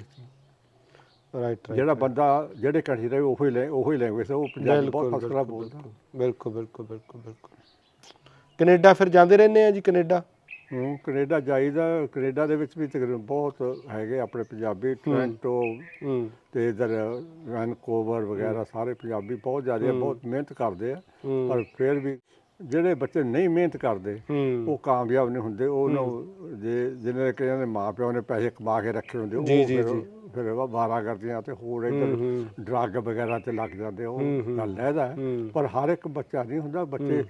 Speaker 1: ਰਾਈਟ ਰਾਈਟ
Speaker 2: ਜਿਹੜਾ ਬੰਦਾ ਜਿਹੜੇ ਕੰਟਰੀ ਦਾ ਉਹੀ ਲੈ ਉਹੀ ਲੈਂਗੁਏਜ ਉਹ ਪੰਜਾਬੀ ਬਹੁਤ
Speaker 1: ਬਿਲਕੁਲ
Speaker 2: ਬੋਲਦਾ।
Speaker 1: ਬਿਲਕੁਲ ਬਿਲਕੁਲ ਬਿਲਕੁਲ ਬਿਲਕੁਲ। ਕੈਨੇਡਾ ਫਿਰ ਜਾਂਦੇ ਰਹਿੰਦੇ ਆ ਜੀ ਕੈਨੇਡਾ?
Speaker 2: ਹੂੰ ਕੈਨੇਡਾ ਜਾਈਦਾ ਕੈਨੇਡਾ ਦੇ ਵਿੱਚ ਵੀ ਤਕਰੀਬਨ ਬਹੁਤ ਹੈਗੇ ਆਪਣੇ ਪੰਜਾਬੀ ਟੋਰਾਂਟੋ
Speaker 1: ਹੂੰ।
Speaker 2: ਤੇ ਇਧਰ ਵੈਨਕੂਵਰ ਵਗੈਰਾ ਸਾਰੇ ਪੰਜਾਬੀ ਬਹੁਤ ਜ਼ਿਆਦਾ ਬਹੁਤ ਮਿਹਨਤ ਕਰਦੇ ਆ। ਪਰ ਫਿਰ ਵੀ ਜਿਹੜੇ ਬੱਚੇ ਨਹੀਂ ਮਿਹਨਤ ਕਰਦੇ ਉਹ ਕਾਮਯਾਬ ਨਹੀਂ ਹੁੰਦੇ ਉਹਨੂੰ ਜੇ ਜਿਹਨੇ ਕਿਹਨਾਂ ਦੇ ਮਾਪਿਆਂ ਨੇ ਪੈਸੇ ਕਮਾ ਕੇ ਰੱਖੇ ਹੁੰਦੇ ਉਹ ਫਿਰ-। ਫਿਰ ਉਹ ਵਾਰਾ ਕਰਦੀਆਂ ਤੇ ਹੋਰ ਇੱਧਰ ਡਰੱਗ ਵਗੈਰਾ ਤੇ ਲੱਗ ਜਾਂਦੇ ਉਹ ਗੱਲ ਲੈਦਾ
Speaker 1: ਹੂੰ।
Speaker 2: ਪਰ ਹਰ ਇੱਕ ਬੱਚਾ ਨਹੀਂ ਹੁੰਦਾ ਬੱਚੇ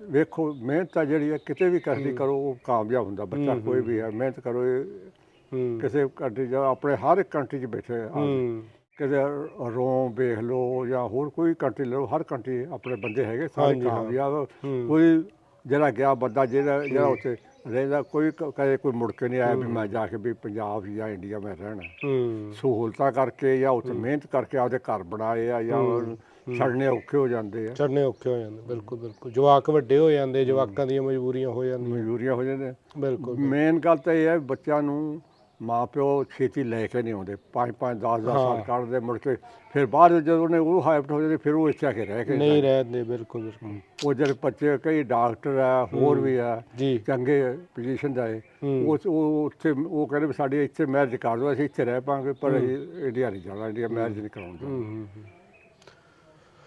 Speaker 2: ਵੇਖੋ ਮਿਹਨਤ ਆ ਜਿਹੜੀ ਹੈ ਕਿਤੇ ਵੀ ਕਰਦੀ ਕਰੋ ਉਹ ਕਾਮਯਾਬ ਹੁੰਦਾ ਬੱਚਾ ਕੋਈ ਵੀ ਹੈ ਮਿਹਨਤ ਕਰੋ ਇਹ ਕਿਸੇ ਕੰਟਰੀ ਜਾਂ ਆਪਣੇ ਹਰ ਇੱਕ ਕੰਟਰੀ 'ਚ ਬੈਠੇ ਆ ਕਿਤੇ ਰੋਮ ਵੇਖ ਲਓ ਜਾਂ ਹੋਰ ਕੋਈ ਕੰਟਰੀ ਲਓ ਹਰ ਕੰਟਰੀ ਆਪਣੇ ਬੰਦੇ ਹੈਗੇ ਸਾਰੇ। ਕਾਮਯਾਬ। ਕੋਈ ਜਿਹੜਾ ਗਿਆ ਬੰਦਾ ਜਿਹੜਾ ਜਿਹੜਾ ਉੱਥੇ ਰਹਿੰਦਾ ਕੋਈ ਕਦੇ ਕੋਈ ਮੁੜ ਕੇ ਨਹੀਂ ਆਇਆ ਵੀ ਮੈਂ ਜਾ ਕੇ ਵੀ ਪੰਜਾਬ ਜਾਂ ਇੰਡੀਆ ਮੈਂ ਰਹਿਣਾ। ਸਹੂਲਤਾਂ ਕਰਕੇ ਜਾਂ ਉੱਥੇ ਮਿਹਨਤ ਕਰਕੇ ਆਪਦੇ ਘਰ ਬਣਾਏ ਆ ਜਾਂ ਛੱਡਣੇ ਔਖੇ ਹੋ ਜਾਂਦੇ ਆ।
Speaker 1: ਚੜਨੇ ਔਖੇ ਹੋ ਜਾਂਦੇ ਬਿਲਕੁਲ ਬਿਲਕੁਲ। ਜਵਾਕ ਵੱਡੇ ਹੋ ਜਾਂਦੇ ਜਵਾਕਾਂ ਦੀਆਂ ਮਜਬੂਰੀਆਂ ਹੋ ਜਾਂਦੀਆਂ।
Speaker 2: ਮਜ਼ਦੂਰੀਆਂ ਹੋ ਜਾਂਦੇ
Speaker 1: ਬਿਲਕੁਲ
Speaker 2: ਮੇਨ ਗੱਲ ਤਾਂ ਇਹ ਹੈ ਵੀ ਬੱਚਿਆਂ ਨੂੰ ਮਾਂ ਪਿਓ ਛੇਤੀ ਲੈ ਕੇ ਨਹੀਂ ਆਉਂਦੇ। 5 5 10 10 ਸਾਲ ਕੱਢਦੇ ਮੁੜ ਕੇ ਫਿਰ ਬਾਅਦ ਵਿੱਚ ਜਦੋਂ ਉਹ ਹਾਈਪਟ ਹੋ ਜਾਂਦੇ ਫਿਰ ਉਹ ਇੱਥੇ ਆ ਕੇ ਰਹਿ ਕੇ
Speaker 1: ਨਹੀਂ ਰਹਿੰਦੇ ਬਿਲਕੁਲ ਬਿਲਕੁਲ।
Speaker 2: ਉਹ ਜਿਹੜੇ ਬੱਚੇ ਕਈ ਡਾਕਟਰ ਆ ਹੋਰ ਵੀ ਆ
Speaker 1: ਜੀ।
Speaker 2: ਚੰਗੇ ਪੋਜੀਸ਼ਨ ਦਾ ਹੈ
Speaker 1: ਹੂੰ।
Speaker 2: ਉਹ ਉਹ ਉੱਥੇ ਉਹ ਕਹਿੰਦੇ ਵੀ ਸਾਡੀ ਇੱਥੇ ਮੈਰਿਜ ਕਰ ਦਿਓ ਅਸੀਂ ਇੱਥੇ ਰਹਿ ਪਾਂਗੇ ਪਰ ਅਸੀਂ ਇੰਡੀਆ ਨਹੀਂ ਜਾਣਾ ਇੰਡੀਆ ਮੈਰਿਜ ਨਹੀਂ ਕਰਾਉਂਦੇ
Speaker 1: ਹੂੰ ਹੂੰ ਹੂੰ।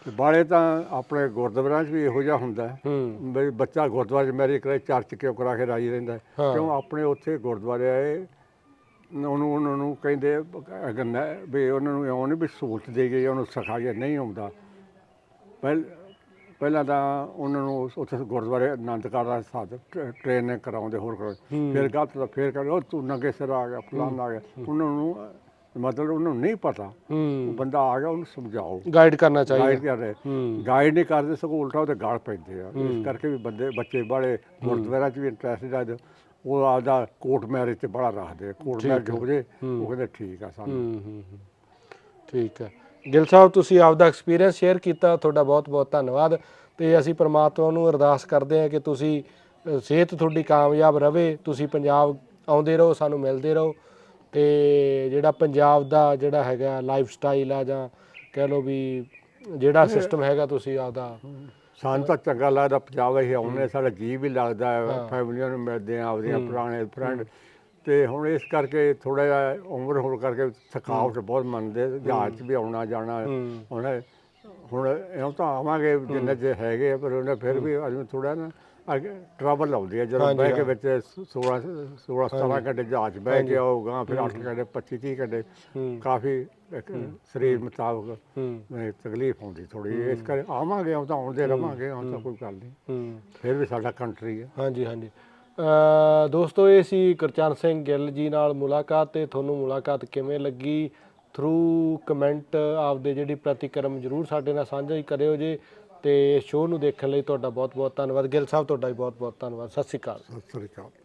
Speaker 2: ਤੇ ਬਾਲੇ ਤਾਂ ਆਪਣੇ ਗੁਰਦੁਆਰਿਆਂ 'ਚ ਵੀ ਇਹੋ ਜਿਹਾ ਹੁੰਦਾ ਹੈ।
Speaker 1: ਹੂੰ।
Speaker 2: ਵੀ ਬੱਚਾ ਗੁਰਦੁਆਰੇ 'ਚ ਮੈਰਿਜ ਕਰੇ ਚਰਚ ਕਿਉਂ ਕਰਾ ਕੇ ਰਾਜੀ ਰਹਿੰਦਾ ਹੈ?
Speaker 1: ਹਾਂ।
Speaker 2: ਕਿਉਂ ਆਪਣੇ ਉੱਥੇ ਗੁਰਦੁਆਰੇ ਆਏ ਉਹਨੂੰ ਉਹਨਾਂ ਨੂੰ ਕਹਿੰਦੇ ਅਗਰ ਨਾ ਵੀ ਉਹਨਾਂ ਨੂੰ ਇਉਂ ਨਹੀਂ ਵੀ ਸਹੂਲਤ ਦੇ ਗਈ ਉਹਨੂੰ ਸਿਖਾਈਏ ਨਹੀਂ ਆਉਂਦਾ। ਪਹਿਲ ਪਹਿਲਾਂ ਤਾਂ ਉਹਨਾਂ ਨੂੰ ਉੱਥੇ ਗੁਰਦੁਆਰੇ ਆਨੰਦ ਕਾਰਜ ਸਾਧ ਟ੍ਰੇਨ ਕਰਾਉਂਦੇ ਹੋਰ ਕਰਾਉਂਦੇ। ਫਿਰ ਗਲਤ ਤਾਂ ਫਿਰ ਕਹਿੰਦੇ ਉਹ ਤੂੰ ਨੰਗੇ ਸਿਰ ਆ ਗਿਆ ਫਲਾਨ ਆ ਗਿਆ। ਉਹਨਾਂ ਨੂੰ ਮਤਲਬ ਉਹਨਾਂ ਨਹੀਂ ਪਤਾ। ਉਹ
Speaker 1: ਹੂੰ
Speaker 2: ਬੰਦਾ ਆ ਗਿਆ ਉਹਨੂੰ ਸਮਝਾਓ।
Speaker 1: ਗਾਈਡ ਕਰਨਾ
Speaker 2: ਗਾਈਡ
Speaker 1: ਚਾਹੀਦਾ।
Speaker 2: ਕਰ ਰਹੇ। ਗਾਈਡ ਨਹੀਂ ਕਰਦੇ ਸਗੋਂ ਉਲਟਾ ਉਹਦੇ ਗਾਲ ਪੈਂਦੇ ਆ। ਇਸ ਕਰਕੇ ਵੀ ਬੰਦੇ ਬੱਚੇ ਬੜੇ ਗੁਰਦੁਆਰਾ ਚ ਵੀ ਇੰਟਰਸਟਡ ਆ ਉਹ ਆਪਦਾ ਕੋਰਟ ਮੈਰਿਜ ਤੇ ਬੜਾ ਰੱਖਦੇ ਆ। ਕੋਰਟ ਮੈਰਿਜ ਹੋ। ਜੇ ਉਹ ਕਹਿੰਦੇ ਠੀਕ ਆ ਸਾਨੂੰ।
Speaker 1: ਹੂੰ ਹੂੰ ਹੂੰ। ਠੀਕ ਹੈ। ਗਿਲ ਸਾਹਿਬ ਤੁਸੀਂ ਆਪਦਾ ਐਕਸਪੀਰੀਅੰਸ ਸ਼ੇਅਰ ਕੀਤਾ। ਤੁਹਾਡਾ ਬਹੁਤ ਬਹੁਤ ਧੰਨਵਾਦ। ਤੇ ਅਸੀਂ ਪ੍ਰਮਾਤਮਾ ਨੂੰ ਅਰਦਾਸ ਕਰਦੇ ਹਾਂ ਕਿ ਤੁਸੀਂ ਸਿਹਤ ਤੁਹਾਡੀ ਕਾਮਯਾਬ ਰਵੇ। ਤੁਸੀਂ ਪੰਜਾਬ ਆਉਂਦੇ ਰਹੋ ਸਾਨੂੰ ਮਿਲਦੇ ਰਹੋ। ਤੇ ਜਿਹੜਾ ਪੰਜਾਬ ਦਾ ਜਿਹੜਾ ਹੈਗਾ ਲਾਈਫ ਸਟਾਈਲ ਆ ਜਾਂ ਕਹਿ ਲਓ ਵੀ ਜਿਹੜਾ ਸਿਸਟਮ ਹੈਗਾ ਤੁਸੀਂ ਆਪਦਾ।
Speaker 2: ਸਾਨੂੰ ਤਾਂ ਚੰਗਾ ਲੱਗਦਾ ਪੰਜਾਬ ਅਸੀਂ ਆਉਂਦੇ ਸਾਡਾ ਜੀ ਵੀ ਲੱਗਦਾ ਹੈ ਫੈਮਲੀਆਂ ਨੂੰ ਮਿਲਦੇ ਆ ਆਪਦੀਆਂ ਪੁਰਾਣੇ ਫਰੈਂਡ ਤੇ ਹੁਣ ਇਸ ਕਰਕੇ ਥੋੜਾ ਜਿਹਾ ਉਮਰ ਹੋਣ ਕਰਕੇ ਥਕਾਵਟ ਬਹੁਤ ਮੰਨਦੇ ਜਹਾਜ਼ 'ਚ ਵੀ ਆਉਣਾ ਜਾਣਾ ਹੁਣ ਹੁਣ ਇਉਂ ਤਾਂ ਆਵਾਂਗੇ ਜਿੰਨੇ ਚ ਹੈਗੇ ਪਰ ਉਹਨੇ ਫਿਰ ਵੀ ਅਜੇ ਥੋੜਾ ਨਾ ਟਰਬਲ ਆਉਂਦੀ ਹੈ ਜਦੋਂ
Speaker 1: ਹਾਂਜੀ,
Speaker 2: ਬਹਿ ਕੇ ਵਿੱਚ 16 16 17 ਘੰਟੇ ਜਹਾਜ਼ 'ਚ ਬਹਿ ਕੇ ਆਊਗਾ ਫਿਰ 8 ਘੰਟੇ 25 30 ਘੰਟੇ ਕਾਫੀ ਇੱਕ ਸਰੀਰ ਮੁਤਾਬਕ
Speaker 1: ਹੂੰ।
Speaker 2: ਤਕਲੀਫ ਹੁੰਦੀ ਥੋੜੀ ਇਸ ਕਰਕੇ ਆਵਾਂਗੇ ਉਹ ਤਾਂ ਆਉਂਦੇ ਰਵਾਂਗੇ ਉਹ ਤਾਂ ਕੋਈ ਗੱਲ ਨਹੀਂ।
Speaker 1: ਹੂੰ।
Speaker 2: ਫਿਰ ਵੀ ਸਾਡਾ ਕੰਟਰੀ ਹੈ।
Speaker 1: ਹਾਂਜੀ ਹਾਂਜੀ। ਅ ਦੋਸਤੋ ਇਹ ਸੀ ਗੁਰਚਰਨ ਸਿੰਘ ਗਿੱਲ ਜੀ ਨਾਲ ਮੁਲਾਕਾਤ ਤੇ ਤੁਹਾਨੂੰ ਮੁਲਾਕਾਤ ਕਿਵੇਂ ਲੱਗੀ? ਥਰੂ ਕਮੈਂਟ ਆਪਦੇ ਜਿਹੜੀ ਪ੍ਰਤੀਕਰਮ ਜਰੂਰ ਸਾਡੇ ਨਾਲ ਸਾਂਝਾ ਹੀ ਕਰਿਓ ਜੇ ਤੇ ਸ਼ੋਅ ਨੂੰ ਦੇਖਣ ਲਈ ਤੁਹਾਡਾ ਬਹੁਤ ਬਹੁਤ ਧੰਨਵਾਦ। ਗਿੱਲ ਸਾਹਿਬ, ਤੁਹਾਡਾ ਵੀ ਬਹੁਤ ਬਹੁਤ ਧੰਨਵਾਦ। ਸਤਿ ਸ਼੍ਰੀ ਅਕਾਲ।
Speaker 2: ਸਤਿ ਸ੍ਰੀ ਅਕਾਲ।